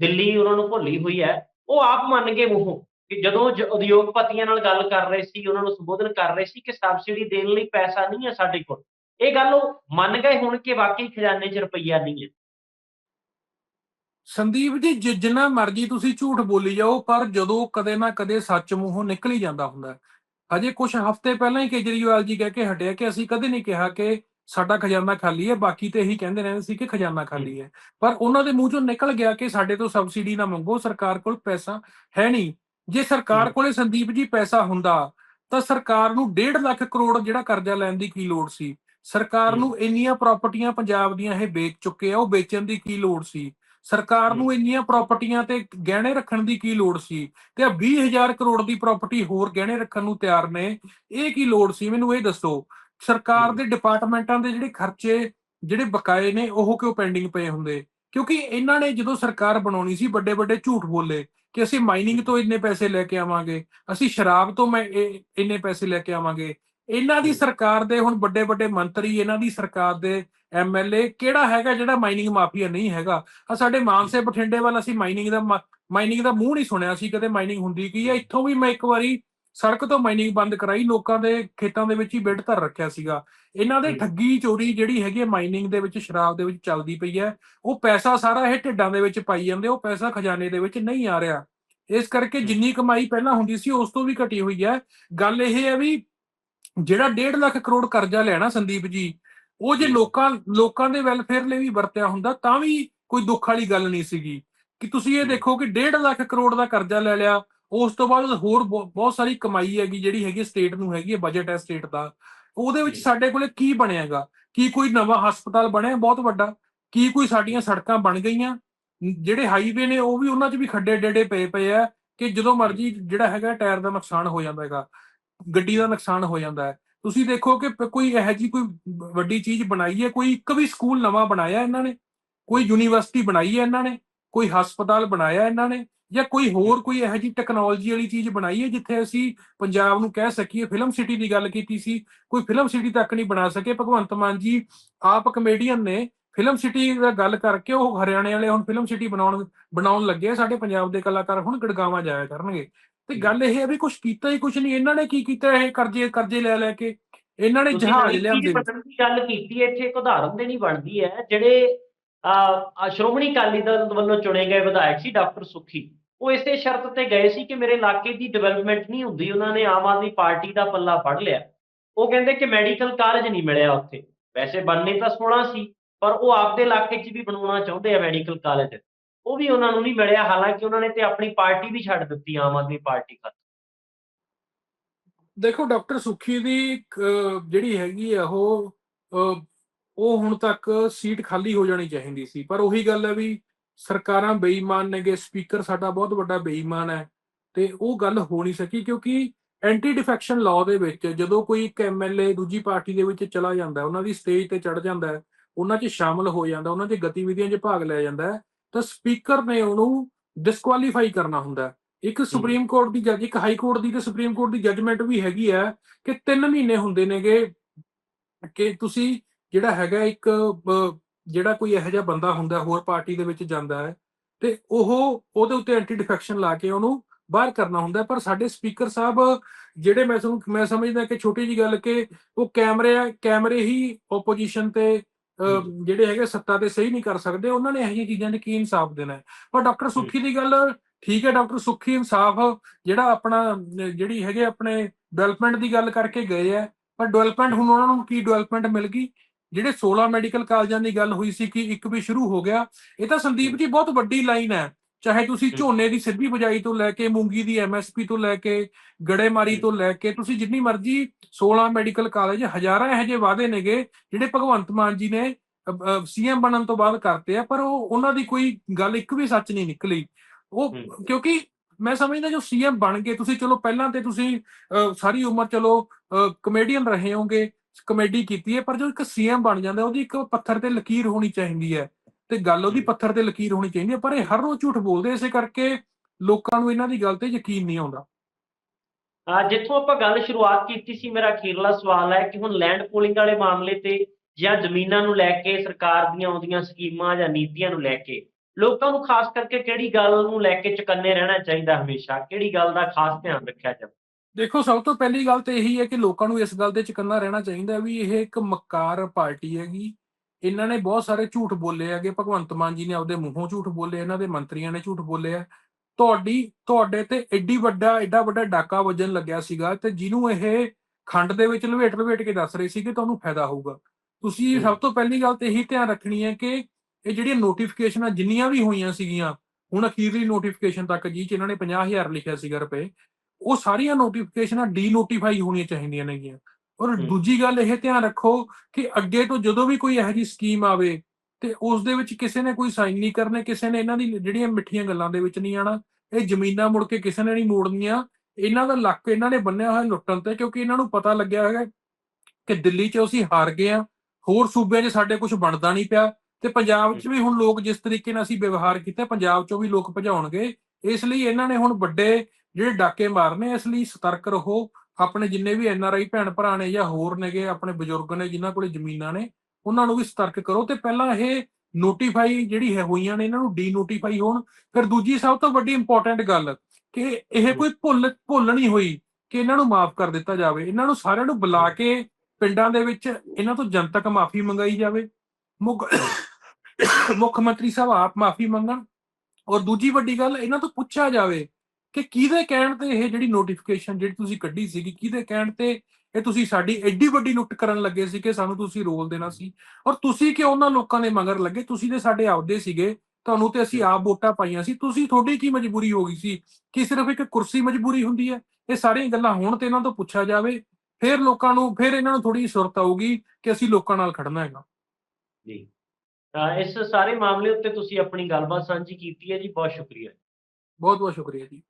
[SPEAKER 1] ਦਿੱਲੀ ਉਹਨਾਂ ਨੂੰ ਭੁੱਲੀ ਹੋਈ ਹੈ। ਉਹ ਆਪ ਮੰਨ ਗਏ ਮੂੰਹੋਂ। ਕਿ ਜਦੋਂ ਉਦਯੋਗਪਤੀਆਂ ਨਾਲ ਗੱਲ ਕਰ ਰਹੇ ਸੀ, ਉਹਨਾਂ ਨੂੰ ਸੰਬੋਧਨ ਕਰ ਰਹੇ ਸੀ ਕਿ ਸਬਸਿਡੀ ਦੇਣ ਲਈ ਪੈਸਾ ਨਹੀਂ ਹੈ ਸਾਡੇ ਕੋਲ। ਇਹ ਗੱਲ ਉਹ ਮੰਨ ਗਏ ਹੁਣ ਕਿ ਵਾਕਈ ਖਜ਼ਾਨੇ 'ਚ ਰੁਪਈਆ ਨਹੀਂ ਹੈ।
[SPEAKER 2] ਸੰਦੀਪ ਜੀ ਜਿੰਨਾ ਮਰਜ਼ੀ ਤੁਸੀਂ ਝੂਠ ਬੋਲੀ ਜਾਓ, ਪਰ ਜਦੋਂ ਕਦੇ ਨਾ ਕਦੇ ਸੱਚ ਮੂੰਹੋਂ ਨਿਕਲ ਹੀ ਜਾਂਦਾ ਹੁੰਦਾ। ਹਜੇ ਕੁਝ ਹਫ਼ਤੇ ਪਹਿਲਾਂ ਹੀ ਕੇਜਰੀਵਾਲ ਜੀ ਕਹਿ ਕੇ ਹਟਿਆ ਕਿ ਅਸੀਂ ਕਦੇ ਨਹੀਂ ਕਿਹਾ ਕਿ ਸਾਡਾ ਖਜ਼ਾਨਾ ਖਾਲੀ ਹੈ, ਬਾਕੀ ਤੇ ਇਹੀ ਕਹਿੰਦੇ ਰਹਿੰਦੇ ਸੀ ਕਿ ਖਜ਼ਾਨਾ ਖਾਲੀ ਹੈ। ਪਰ ਉਹਨਾਂ ਦੇ ਮੂੰਹ ਚੋਂ ਨਿਕਲ ਗਿਆ ਕਿ ਸਾਡੇ ਤੋਂ ਸਬਸਿਡੀ ਨਾ ਮੰਗੋ, ਸਰਕਾਰ ਕੋਲ ਪੈਸਾ ਹੈ ਨਹੀਂ। ਜੇ ਸਰਕਾਰ। ਕੋਲੇ ਸੰਦੀਪ ਜੀ ਪੈਸਾ ਹੁੰਦਾ ਤਾਂ ਸਰਕਾਰ ਨੂੰ 1.5 ਲੱਖ ਕਰੋੜ ਜਿਹੜਾ ਕਰਜ਼ਾ ਲੈਣ ਦੀ ਕੀ ਲੋੜ ਸੀ? ਸਰਕਾਰ ਨੂੰ ਇੰਨੀਆਂ ਪ੍ਰਾਪਰਟੀਆਂ ਪੰਜਾਬ ਦੀਆਂ ਇਹ ਵੇਚ ਚੁੱਕੇ ਆ ਉਹ ਵੇਚਣ ਦੀ ਕੀ ਲੋੜ ਸੀ? ਸਰਕਾਰ ਨੂੰ ਇੰਨੀਆਂ ਪ੍ਰਾਪਰਟੀਆਂ ਤੇ ਗਹਿਣੇ ਰੱਖਣ ਦੀ ਕੀ ਲੋੜ ਸੀ? ਤੇ ਆ 20000 ਕਰੋੜ ਦੀ ਪ੍ਰਾਪਰਟੀ ਹੋਰ ਗਹਿਣੇ ਰੱਖਣ ਨੂੰ ਤਿਆਰ ਨੇ ਇਹ ਕੀ ਲੋੜ ਸੀ? ਮੈਨੂੰ ਇਹ ਦੱਸੋ ਸਰਕਾਰ। ਦੇ ਡਿਪਾਰਟਮੈਂਟਾਂ ਦੇ ਜਿਹੜੇ ਖਰਚੇ ਜਿਹੜੇ ਬਕਾਏ ਨੇ ਉਹ ਕਿਉਂ ਪੈਂਡਿੰਗ ਪਏ ਹੁੰਦੇ? ਕਿਉਂਕਿ ਇਹਨਾਂ ਨੇ ਜਦੋਂ ਸਰਕਾਰ ਬਣਾਉਣੀ ਸੀ ਵੱਡੇ ਵੱਡੇ ਝੂਠ ਬੋਲੇ ਕਿ ਅਸੀਂ ਮਾਈਨਿੰਗ ਤੋਂ ਇੰਨੇ ਪੈਸੇ ਲੈ ਕੇ ਆਵਾਂਗੇ ਅਸੀਂ ਸ਼ਰਾਬ ਤੋਂ ਮੈਂ ਇੰਨੇ ਪੈਸੇ ਲੈ ਕੇ ਆਵਾਂਗੇ। ਇਹਨਾਂ ਦੀ। ਸਰਕਾਰ ਦੇ ਹੁਣ ਵੱਡੇ ਵੱਡੇ ਮੰਤਰੀ ਇਹਨਾਂ ਦੀ ਸਰਕਾਰ ਦੇ ਐਮਐਲਏ ਕਿਹੜਾ ਹੈਗਾ ਜਿਹੜਾ ਮਾਈਨਿੰਗ ਮਾਫੀਆ ਨਹੀਂ ਹੈਗਾ? ਆ ਸਾਡੇ ਮਾਨਸੇ ਬਠਿੰਡੇ ਵੱਲ ਅਸੀਂ ਮਾਈਨਿੰਗ ਦਾ ਮਾਈਨਿੰਗ ਦਾ ਮੂੰਹ ਨਹੀਂ ਸੁਣਿਆ ਸੀ ਕਦੇ ਮਾਈਨਿੰਗ ਹੁੰਦੀ ਕੀ ਹੈ ਇੱਥੋਂ ਵੀ ਮੈਂ ਇੱਕ ਵਾਰੀ ਸੜਕ ਤੋਂ ਮਾਈਨਿੰਗ ਬੰਦ ਕਰਾਈ ਲੋਕਾਂ ਦੇ ਖੇਤਾਂ ਦੇ ਵਿੱਚ ਹੀ ਬਿੱਡ ਧਰ ਰੱਖਿਆ ਸੀਗਾ ਇਹਨਾਂ ਦੇ। ਠੱਗੀ ਚੋਰੀ ਜਿਹੜੀ ਹੈਗੀ ਮਾਈਨਿੰਗ ਦੇ ਵਿੱਚ ਸ਼ਰਾਬ ਦੇ ਵਿੱਚ ਚੱਲਦੀ ਪਈ ਹੈ ਉਹ ਪੈਸਾ ਸਾਰਾ ਇਹ ਢਿੱਡਾਂ ਦੇ ਵਿੱਚ ਪਾਈ ਜਾਂਦੇ ਉਹ ਪੈਸਾ ਖਜ਼ਾਨੇ ਦੇ ਵਿੱਚ ਨਹੀਂ ਆ ਰਿਹਾ ਇਸ ਕਰਕੇ। ਜਿੰਨੀ ਕਮਾਈ ਪਹਿਲਾਂ ਹੁੰਦੀ ਸੀ ਉਸ ਤੋਂ ਵੀ ਘਟੀ ਹੋਈ ਹੈ ਗੱਲ ਇਹ ਹੈ ਵੀ ਜਿਹੜਾ 1.5 ਲੱਖ ਕਰੋੜ ਕਰਜ਼ਾ ਲੈਣਾ ਸੰਦੀਪ ਜੀ ਉਹ ਜੇ। ਲੋਕਾਂ ਲੋਕਾਂ ਦੇ ਵੈਲਫੇਅਰ ਲਈ ਵੀ ਵਰਤਿਆ ਹੁੰਦਾ ਤਾਂ ਵੀ ਕੋਈ ਦੁੱਖ ਵਾਲੀ ਗੱਲ ਨਹੀਂ ਸੀਗੀ ਕਿ ਤੁਸੀਂ ਇਹ। ਦੇਖੋ ਕਿ 1.5 ਲੱਖ ਕਰੋੜ ਦਾ ਕਰਜ਼ਾ ਲੈ ਲਿਆ ਉਸ ਤੋਂ ਬਾਅਦ ਹੋਰ ਬਹੁ- ਬਹੁਤ ਸਾਰੀ ਕਮਾਈ ਹੈਗੀ ਜਿਹੜੀ ਹੈਗੀ ਸਟੇਟ ਨੂੰ ਹੈਗੀ ਹੈ ਬਜਟ ਹੈ ਸਟੇਟ ਦਾ। ਉਹਦੇ ਵਿੱਚ। ਸਾਡੇ ਕੋਲੇ ਕੀ ਬਣਿਆਗਾ? ਕੀ ਕੋਈ ਨਵਾਂ ਹਸਪਤਾਲ ਬਣਿਆ ਬਹੁਤ ਵੱਡਾ? ਕੀ ਕੋਈ ਸਾਡੀਆਂ ਸੜਕਾਂ ਬਣ ਗਈਆਂ? ਜਿਹੜੇ ਹਾਈਵੇ ਨੇ ਉਹ ਵੀ ਉਹਨਾਂ 'ਚ ਵੀ ਖੱਡੇ ਡੇਡੇ ਪਏ ਪਏ ਆ ਕਿ ਜਦੋਂ ਮਰਜ਼ੀ ਜਿਹੜਾ ਹੈਗਾ ਟਾਇਰ ਦਾ ਨੁਕਸਾਨ ਹੋ ਜਾਂਦਾ ਹੈਗਾ ਗੱਡੀ ਦਾ ਨੁਕਸਾਨ ਹੋ ਜਾਂਦਾ ਹੈ। ਤੁਸੀਂ ਦੇਖੋ ਕਿ ਕੋਈ ਇਹੋ ਜੀ ਕੋਈ ਵੱਡੀ ਚੀਜ਼ ਬਣਾਈ ਹੈ ਕੋਈ ਇੱਕ ਵੀ ਸਕੂਲ ਨਵਾਂ ਬਣਾਇਆ ਇਹਨਾਂ ਨੇ ਕੋਈ ਯੂਨੀਵਰਸਿਟੀ ਬਣਾਈ ਹੈ ਇਹਨਾਂ ਨੇ ਕੋਈ ਹਸਪਤਾਲ ਬਣਾਇਆ ਇਹਨਾਂ ਨੇ ਜਾਂ ਕੋਈ ਹੋਰ ਕੋਈ ਇਹੋ ਜੀ ਟੈਕਨੋਲੋਜੀ ਵਾਲੀ ਚੀਜ਼ ਬਣਾਈ ਹੈ ਜਿੱਥੇ ਅਸੀਂ ਪੰਜਾਬ ਨੂੰ ਕਹਿ ਸਕੀਏ ਫਿਲਮ ਸਿਟੀ ਦੀ ਗੱਲ ਕੀਤੀ ਸੀ ਕੋਈ ਫਿਲਮ ਸਿਟੀ ਤੱਕ ਨਹੀਂ ਬਣਾ ਸਕੇ। ਭਗਵੰਤ ਮਾਨ ਜੀ ਆਪ ਕਮੇਡੀਅਨ ਨੇ ਫਿਲਮ ਸਿਟੀ ਦਾ ਗੱਲ ਕਰਕੇ ਉਹ ਹਰਿਆਣੇ ਵਾਲੇ ਹੁਣ ਫਿਲਮ ਸਿਟੀ ਬਣਾਉਣ ਬਣਾਉਣ ਲੱਗੇ ਸਾਡੇ ਪੰਜਾਬ ਦੇ ਕਲਾਕਾਰ ਹੁਣ ਗੜਗਾਵਾਂ ਜਾਇਆ ਕਰਨਗੇ। ਤੇ ਗੱਲ ਇਹ ਹੈ ਵੀ ਕੁਝ ਕੀਤਾ ਹੀ ਕੁਝ ਨਹੀਂ। ਇਹਨਾਂ ਨੇ ਕੀ ਕੀਤਾ ਇਹ ਕਰਜ਼ੇ ਕਰਜ਼ੇ ਲੈ ਲੈ ਕੇ? ਇਹਨਾਂ ਨੇ ਜਹਾਜ਼ ਲਿਆਂਦੇ
[SPEAKER 1] ਚੀਜ਼ ਬਦਲਣ ਦੀ ਗੱਲ ਕੀਤੀ ਇੱਥੇ ਇੱਕ ਉਦਾਹਰਨ ਦੇਣੀ ਬਣਦੀ ਹੈ। ਜਿਹੜੇ ਸ਼੍ਰੋਮਣੀ ਅਕਾਲੀ ਦਲ ਵੱਲੋਂ ਚੁਣੇ ਗਏ ਵਿਧਾਇਕ ਸੀ ਡਾਕਟਰ ਸੁਖੀ। ਉਹ ਇਸੇ ਸ਼ਰਤ ਤੇ ਗਏ ਸੀ ਕਿ ਮੇਰੇ ਇਲਾਕੇ ਦੀ ਡਿਵੈਲਪਮੈਂਟ ਨਹੀਂ ਹੁੰਦੀ, ਉਹਨਾਂ ਨੇ ਆਮ ਆਦਮੀ ਪਾਰਟੀ ਦਾ ਪੱਲਾ ਫੜ ਲਿਆ। ਉਹ ਕਹਿੰਦੇ ਕਿ ਮੈਡੀਕਲ ਕਾਲਜ ਨਹੀਂ ਮਿਲਿਆ ਉੱਥੇ। ਵੈਸੇ ਬਣਨੇ ਤਾਂ 16 ਸੀ, ਪਰ ਉਹ ਆਪਦੇ ਇਲਾਕੇ 'ਚ ਵੀ ਬਣਾਉਣਾ ਚਾਹੁੰਦੇ ਆ ਮੈਡੀਕਲ ਕਾਲਜ ਉਹ ਵੀ ਉਹਨਾਂ ਨੂੰ ਨਹੀਂ ਮਿਲਿਆ, ਹਾਲਾਂਕਿ ਉਹਨਾਂ ਨੇ ਤੇ ਆਪਣੀ ਪਾਰਟੀ ਵੀ ਛੱਡ ਦਿੱਤੀ, ਆਮ ਆਦਮੀ ਪਾਰਟੀ ਖਾਤਰ
[SPEAKER 2] ਦੇਖੋ, ਡਾਕਟਰ ਸੁਖੀ ਦੀ ਜਿਹੜੀ ਹੈਗੀ ਆ ਉਹ ਉਹ ਹੁਣ ਤੱਕ ਸੀਟ ਖਾਲੀ ਹੋ ਜਾਣੀ ਚਾਹੀਦੀ ਸੀ, ਪਰ ਉਹੀ ਗੱਲ ਹੈ ਵੀ ਸਰਕਾਰਾਂ ਬੇਈਮਾਨ ਨੇਗੇ ਸਪੀਕਰ ਸਾਡਾ ਬਹੁਤ ਵੱਡਾ ਬੇਈਮਾਨ ਹੈ। ਤੇ ਉਹ ਗੱਲ ਹੋ ਨਹੀਂ ਸਕੀ ਕਿਉਂਕਿ ਐਂਟੀ ਡਿਫੈਕਸ਼ਨ ਲਾਅ ਦੇ ਵਿੱਚ ਜਦੋਂ ਕੋਈ ਇੱਕ ਐਮਐਲਏ ਦੂਜੀ ਪਾਰਟੀ ਦੇ ਵਿੱਚ ਚਲਾ ਜਾਂਦਾ ਉਹਨਾਂ ਦੀ ਸਟੇਜ ਤੇ ਚੜ ਜਾਂਦਾ ਉਹਨਾਂ 'ਚ ਸ਼ਾਮਲ ਹੋ ਜਾਂਦਾ ਉਹਨਾਂ ਦੀ ਗਤੀਵਿਧੀਆਂ 'ਚ ਭਾਗ ਲੈ ਜਾਂਦਾ ਤਾਂ ਸਪੀਕਰ ਨੇ ਉਹਨੂੰ ਡਿਸਕੁਆਲੀਫਾਈ ਕਰਨਾ ਹੁੰਦਾ ਇੱਕ ਸੁਪਰੀਮ ਕੋਰਟ ਦੀ ਜੱਜ ਇੱਕ ਹਾਈ ਕੋਰਟ ਦੀ ਤੇ ਸੁਪਰੀਮ ਕੋਰਟ ਦੀ ਜੱਜਮੈਂਟ ਵੀ ਹੈਗੀ ਹੈ ਕਿ 3 ਮਹੀਨੇ ਹੁੰਦੇ ਨੇਗੇ ਕਿ ਤੁਸੀਂ ਜਿਹੜਾ ਹੈਗਾ ਇੱਕ ਜਿਹੜਾ ਕੋਈ ਇਹੋ ਜਿਹਾ ਬੰਦਾ ਹੁੰਦਾ ਹੋਰ ਪਾਰਟੀ ਦੇ ਵਿੱਚ ਜਾਂਦਾ ਹੈ ਤੇ ਉਹ ਉਹਦੇ ਉੱਤੇ ਐਂਟੀ ਡਿਫੈਕਸ਼ਨ ਲਾ ਕੇ ਉਹਨੂੰ ਬਾਹਰ ਕਰਨਾ ਹੁੰਦਾ। ਪਰ ਸਾਡੇ ਸਪੀਕਰ ਸਾਹਿਬ ਜਿਹੜੇ ਮੈਂ ਤੁਹਾਨੂੰ ਮੈਂ ਸਮਝਦਾ ਕਿ ਛੋਟੀ ਜੀ ਗੱਲ ਕਿ ਉਹ ਕੈਮਰੇ ਕੈਮਰੇ ਹੀ ਆਪੋਜੀਸ਼ਨ ਤੇ। ਜਿਹੜੇ ਹੈਗੇ ਸੱਤਾ ਤੇ ਸਹੀ ਨਹੀਂ ਕਰ ਸਕਦੇ ਉਹਨਾਂ ਨੇ ਇਹੋ ਚੀਜ਼ਾਂ 'ਚ ਕੀ ਇਨਸਾਫ ਦੇਣਾ ਹੈ ਪਰ ਡਾਕਟਰ ਸੁੱਖੀ ਦੀ ਗੱਲ ਠੀਕ ਹੈ ਡਾਕਟਰ ਸੁੱਖੀ ਇਨਸਾਫ ਜਿਹੜਾ ਆਪਣਾ ਜਿਹੜੀ ਹੈਗੇ ਆਪਣੇ ਡਿਵੈਲਪਮੈਂਟ ਦੀ ਗੱਲ ਕਰਕੇ ਗਏ ਆ ਪਰ ਡਿਵੈਲਪਮੈਂਟ ਹੁਣ ਉਹਨਾਂ ਨੂੰ ਕੀ ਡਿਵੈਲਪਮੈਂਟ ਮਿਲ ਗਈ ਜਿਹੜੇ 16 ਮੈਡੀਕਲ ਕਾਲਜਾਂ ਦੀ ਗੱਲ ਹੋਈ ਸੀ ਕਿ ਇੱਕ ਵੀ ਸ਼ੁਰੂ ਹੋ ਗਿਆ ਇਹ ਤਾਂ ਸੰਦੀਪ ਜੀ ਬਹੁਤ ਵੱਡੀ ਲਾਈਨ ਹੈ ਚਾਹੇ ਤੁਸੀਂ। ਝੋਨੇ ਦੀ ਸਿੱਧੀ ਬਜਾਈ ਤੋਂ ਲੈ ਕੇ ਮੂੰਗੀ ਦੀ ਐਮਐਸਪੀ ਤੋਂ ਲੈ ਕੇ ਗੜੇਮਾਰੀ ਤੋਂ ਲੈ ਕੇ ਤੁਸੀਂ ਜਿੰਨੀ ਮਰਜ਼ੀ 16 ਮੈਡੀਕਲ ਕਾਲਜ ਹਜ਼ਾਰਾਂ ਇਹੋ ਜਿਹੇ ਵਾਅਦੇ ਨੇਗੇ ਜਿਹੜੇ ਭਗਵੰਤ ਮਾਨ ਜੀ ਨੇ ਸੀਐਮ ਬਣਨ ਤੋਂ ਬਾਅਦ ਕਰਤੇ ਆ ਪਰ ਉਹ ਉਹਨਾਂ ਦੀ ਕੋਈ ਗੱਲ ਇੱਕ ਵੀ ਸੱਚ ਨਹੀਂ ਨਿਕਲੀ ਉਹ। ਕਿਉਂਕਿ ਮੈਂ ਸਮਝਦਾ ਜੋ ਸੀਐਮ ਬਣ ਗਏ ਤੁਸੀਂ ਚਲੋ ਪਹਿਲਾਂ ਤੇ ਤੁਸੀਂ ਸਾਰੀ ਉਮਰ ਚਲੋ ਕਮੇਡੀਅਨ ਰਹੇ ਹੋਗੇ ਕਮੇਡੀ ਕੀਤੀ ਹੈ ਪਰ ਜੋ ਇੱਕ ਸੀਐਮ ਬਣ ਜਾਂਦਾ ਉਹਦੀ ਇੱਕ ਪੱਥਰ ਤੇ ਲਕੀਰ ਹੋਣੀ ਚਾਹੀਦੀ ਹੈ। ਤੇ ਗੱਲ ਉਹਦੀ। ਪੱਥਰ ਤੇ ਲਕੀਰ ਹੋਣੀ ਚਾਹੀਦੀ ਹੈ ਪਰ ਇਹ ਹਰ ਰੋਜ਼ ਝੂਠ ਬੋਲਦੇ ਇਸੇ ਕਰਕੇ ਲੋਕਾਂ ਨੂੰ ਇਹਨਾਂ ਦੀ ਗੱਲ ਤੇ ਯਕੀਨ ਨਹੀਂ ਆਉਂਦਾ।
[SPEAKER 1] ਆ ਜਿੱਥੋਂ ਆਪਾਂ ਗੱਲ ਸ਼ੁਰੂਆਤ ਕੀਤੀ ਸੀ ਮੇਰਾ ਅਖੀਰਲਾ ਸਵਾਲ ਹੈ ਕਿ ਹੁਣ ਲੈਂਡ ਪੂਲਿੰਗ ਵਾਲੇ ਮਾਮਲੇ ਤੇ ਜਾਂ ਜ਼ਮੀਨਾਂ ਨੂੰ ਲੈ ਕੇ ਸਰਕਾਰ ਦੀਆਂ ਆਉਂਦੀਆਂ ਸਕੀਮਾਂ ਜਾਂ ਨੀਤੀਆਂ ਨੂੰ ਲੈ ਕੇ ਲੋਕਾਂ ਨੂੰ ਖਾਸ ਕਰਕੇ ਕਿਹੜੀ ਗੱਲ ਨੂੰ ਲੈ ਕੇ ਚੁਕੰਨੇ ਰਹਿਣਾ ਚਾਹੀਦਾ ਹਮੇਸ਼ਾ? ਕਿਹੜੀ ਗੱਲ ਦਾ ਖਾਸ ਧਿਆਨ ਰੱਖਿਆ ਜਾਵੇ?
[SPEAKER 2] ਦੇਖੋ ਸਭ ਤੋਂ ਪਹਿਲੀ ਗੱਲ ਤੇ ਇਹੀ ਹੈ ਕਿ ਲੋਕਾਂ ਨੂੰ ਇਸ ਗੱਲ ਤੇ ਚਕੰਨਾ ਰਹਿਣਾ ਚਾਹੀਦਾ ਵੀ ਇਹ ਇੱਕ ਮਕਾਰ ਪਾਰਟੀ ਹੈਗੀ। ਇਹਨਾਂ ਨੇ ਬਹੁਤ ਸਾਰੇ ਝੂਠ ਬੋਲੇ ਹੈਗੇ। ਭਗਵੰਤ ਮਾਨ ਜੀ ਨੇ ਆਪਦੇ ਮੂੰਹੋਂ ਝੂਠ ਬੋਲੇ ਇਹਨਾਂ ਦੇ ਮੰਤਰੀਆਂ ਨੇ ਝੂਠ ਬੋਲੇ ਆ। ਤੁਹਾਡੀ ਤੁਹਾਡੇ ਤੇ ਐਡੀ ਵੱਡਾ ਐਡਾ ਵੱਡਾ ਡਾਕਾ ਵੱਜਣ ਲੱਗਿਆ ਸੀਗਾ ਤੇ ਜਿਹਨੂੰ ਇਹ ਖੰਡ ਦੇ ਵਿੱਚ ਲਵੇਟ ਲਵੇਟ ਕੇ ਦੱਸ ਰਹੇ ਸੀ ਕਿ ਤੁਹਾਨੂੰ ਫਾਇਦਾ ਹੋਊਗਾ। ਤੁਸੀਂ। ਸਭ ਤੋਂ ਪਹਿਲੀ ਗੱਲ ਤੇ ਇਹੀ ਧਿਆਨ ਰੱਖਣੀ ਹੈ ਕਿ ਇਹ ਜਿਹੜੀਆਂ ਨੋਟੀਫਿਕੇਸ਼ਨਾਂ ਜਿੰਨੀਆਂ ਵੀ ਹੋਈਆਂ ਸੀਗੀਆਂ ਹੁਣ ਅਖੀਰਲੀ ਨੋਟੀਫਿਕੇਸ਼ਨ ਤੱਕ ਜੀ ਚ ਇਹਨਾਂ ਨੇ 50000 ਲਿਖਿਆ ਸੀਗਾ ਰੁਪਏ ਉਹ ਸਾਰੀਆਂ ਨੋਟੀਫਿਕੇਸ਼ਨਾਂ ਡੀਨੋਟੀਫਾਈ ਹੋਣੀਆਂ ਚਾਹੀਦੀਆਂ ਨੇਗੀਆਂ ਔਰ। ਦੂਜੀ ਗੱਲ ਇਹ ਧਿਆਨ ਰੱਖੋ ਕਿ ਅੱਗੇ ਤੋਂ ਜਦੋਂ ਵੀ ਕੋਈ ਇਹੋ ਜਿਹੀ ਸਕੀਮ ਆਵੇ ਤੇ ਉਸ ਦੇ ਵਿੱਚ ਕਿਸੇ ਨੇ ਕੋਈ ਸਾਈਨ ਨਹੀਂ ਕਰਨੇ ਕਿਸੇ ਨੇ ਇਹਨਾਂ ਦੀ ਜਿਹੜੀਆਂ ਮਿੱਠੀਆਂ ਗੱਲਾਂ ਦੇ ਵਿੱਚ ਨਹੀਂ ਆਣਾ ਇਹ ਜ਼ਮੀਨਾਂ ਮੁੜ ਕੇ ਕਿਸੇ ਨੇ ਨਹੀਂ ਮੋੜਨੀਆਂ ਇਹਨਾਂ ਦਾ ਲੱਕ ਇਹਨਾਂ ਨੇ ਬੰਨਿਆ ਹੋਇਆ ਲੁੱਟਣ ਤੇ ਕਿਉਂਕਿ ਇਹਨਾਂ ਨੂੰ ਪਤਾ ਲੱਗਿਆ ਹੈਗਾ ਕਿ ਦਿੱਲੀ 'ਚ ਅਸੀਂ ਹਾਰ ਗਏ ਆ ਹੋਰ ਸੂਬਿਆਂ 'ਚ ਸਾਡੇ ਕੁਝ ਬਣਦਾ ਨਹੀਂ ਪਿਆ ਤੇ ਪੰਜਾਬ 'ਚ ਵੀ ਹੁਣ ਲੋਕ ਜਿਸ ਤਰੀਕੇ ਨਾਲ ਅਸੀਂ ਵਿਵਹਾਰ ਕੀਤਾ ਪੰਜਾਬ 'ਚੋਂ ਵੀ ਲੋਕ ਭਜਾਉਣਗੇ ਇਸ ਲਈ ਇਹਨਾਂ ਨੇ ਹੁਣ ਵੱਡੇ ਜਿਹੜੇ ਡਾਕੇ ਮਾਰਨੇ ਇਸ ਲਈ ਸਤਰਕ ਰਹੋ। ਆਪਣੇ ਜਿੰਨੇ ਵੀ ਐਨ ਆਰ ਆਈ ਭੈਣ ਭਰਾ ਨੇ ਜਾਂ ਹੋਰ ਨੇਗੇ ਆਪਣੇ ਬਜ਼ੁਰਗ ਨੇ ਜਿਨ੍ਹਾਂ ਕੋਲੇ ਜ਼ਮੀਨਾਂ ਨੇ ਉਹਨਾਂ ਨੂੰ ਵੀ ਸਤਰਕ ਕਰੋ। ਤੇ ਪਹਿਲਾਂ ਇਹ ਨੋਟੀਫਾਈ ਜਿਹੜੀ ਹੈ ਹੋਈਆਂ ਨੇ ਇਹਨਾਂ ਨੂੰ ਡੀ ਨੋਟੀਫਾਈ ਹੋਣ। ਫਿਰ ਦੂਜੀ ਸਭ ਤੋਂ ਵੱਡੀ ਇੰਪੋਰਟੈਂਟ ਗੱਲ ਕਿ ਇਹ ਕੋਈ ਭੁੱਲ ਭੁੱਲ ਨਹੀਂ ਹੋਈ ਕਿ ਇਹਨਾਂ ਨੂੰ ਮਾਫ ਕਰ ਦਿੱਤਾ ਜਾਵੇ। ਇਹਨਾਂ ਨੂੰ ਸਾਰਿਆਂ ਨੂੰ ਬੁਲਾ ਕੇ ਪਿੰਡਾਂ ਦੇ ਵਿੱਚ ਇਹਨਾਂ ਤੋਂ ਜਨਤਕ ਮਾਫੀ ਮੰਗਾਈ ਜਾਵੇ। ਮੁੱਖ ਮੁੱਖ ਮੰਤਰੀ ਸਾਹਿਬ ਆਪ ਮਾਫੀ ਮੰਗਣ। ਔਰ ਦੂਜੀ ਵੱਡੀ ਗੱਲ ਇਹਨਾਂ ਤੋਂ ਪੁੱਛਿਆ ਜਾਵੇ ਕਿ ਕਿਹਦੇ ਕਹਿਣ ਤੇ ਇਹ ਜਿਹੜੀ ਨੋਟੀਫਿਕੇਸ਼ਨ ਜਿਹੜੀ ਤੁਸੀਂ ਕੱਢੀ ਸੀਗੀ ਕਿਹਦੇ ਕਹਿਣ ਤੇ ਇਹ ਤੁਸੀਂ ਸਾਡੀ ਐਡੀ ਵੱਡੀ ਲੁੱਟ ਕਰਨ ਲੱਗੇ ਸੀ ਕਿ ਸਾਨੂੰ ਤੁਸੀਂ ਰੋਲ ਦੇਣਾ ਸੀ? ਔਰ ਤੁਸੀਂ ਕਿ ਉਹਨਾਂ ਲੋਕਾਂ ਦੇ ਮਗਰ ਲੱਗੇ? ਤੁਸੀਂ ਤੇ ਸਾਡੇ ਆਪਦੇ ਸੀਗੇ ਤੁਹਾਨੂੰ ਤੇ ਅਸੀਂ ਆਪ ਵੋਟਾਂ ਪਾਈਆਂ ਸੀ। ਤੁਸੀਂ ਤੁਹਾਡੀ ਕੀ ਮਜਬੂਰੀ ਹੋ ਗਈ ਸੀ ਕਿ ਸਿਰਫ ਇੱਕ ਕੁਰਸੀ ਮਜਬੂਰੀ ਹੁੰਦੀ ਹੈ? ਇਹ ਸਾਰੀਆਂ ਗੱਲਾਂ ਹੋਣ ਤੇ ਇਹਨਾਂ ਤੋਂ ਪੁੱਛਿਆ ਜਾਵੇ ਫਿਰ ਲੋਕਾਂ ਨੂੰ ਫਿਰ ਇਹਨਾਂ ਨੂੰ ਥੋੜੀ ਸੁਰਤ ਆਊਗੀ ਕਿ ਅਸੀਂ ਲੋਕਾਂ ਨਾਲ ਖੜਨਾ ਹੈਗਾ।
[SPEAKER 1] ਜੀ। ਤਾਂ ਇਸ ਸਾਰੇ ਮਾਮਲੇ ਉੱਤੇ ਤੁਸੀਂ ਆਪਣੀ ਗੱਲਬਾਤ ਸਾਂਝੀ ਕੀਤੀ ਹੈ ਜੀ। ਬਹੁਤ ਸ਼ੁਕਰੀਆ
[SPEAKER 2] ਬਹੁਤ ਬਹੁਤ ਸ਼ੁਕਰੀਆ ਜੀ।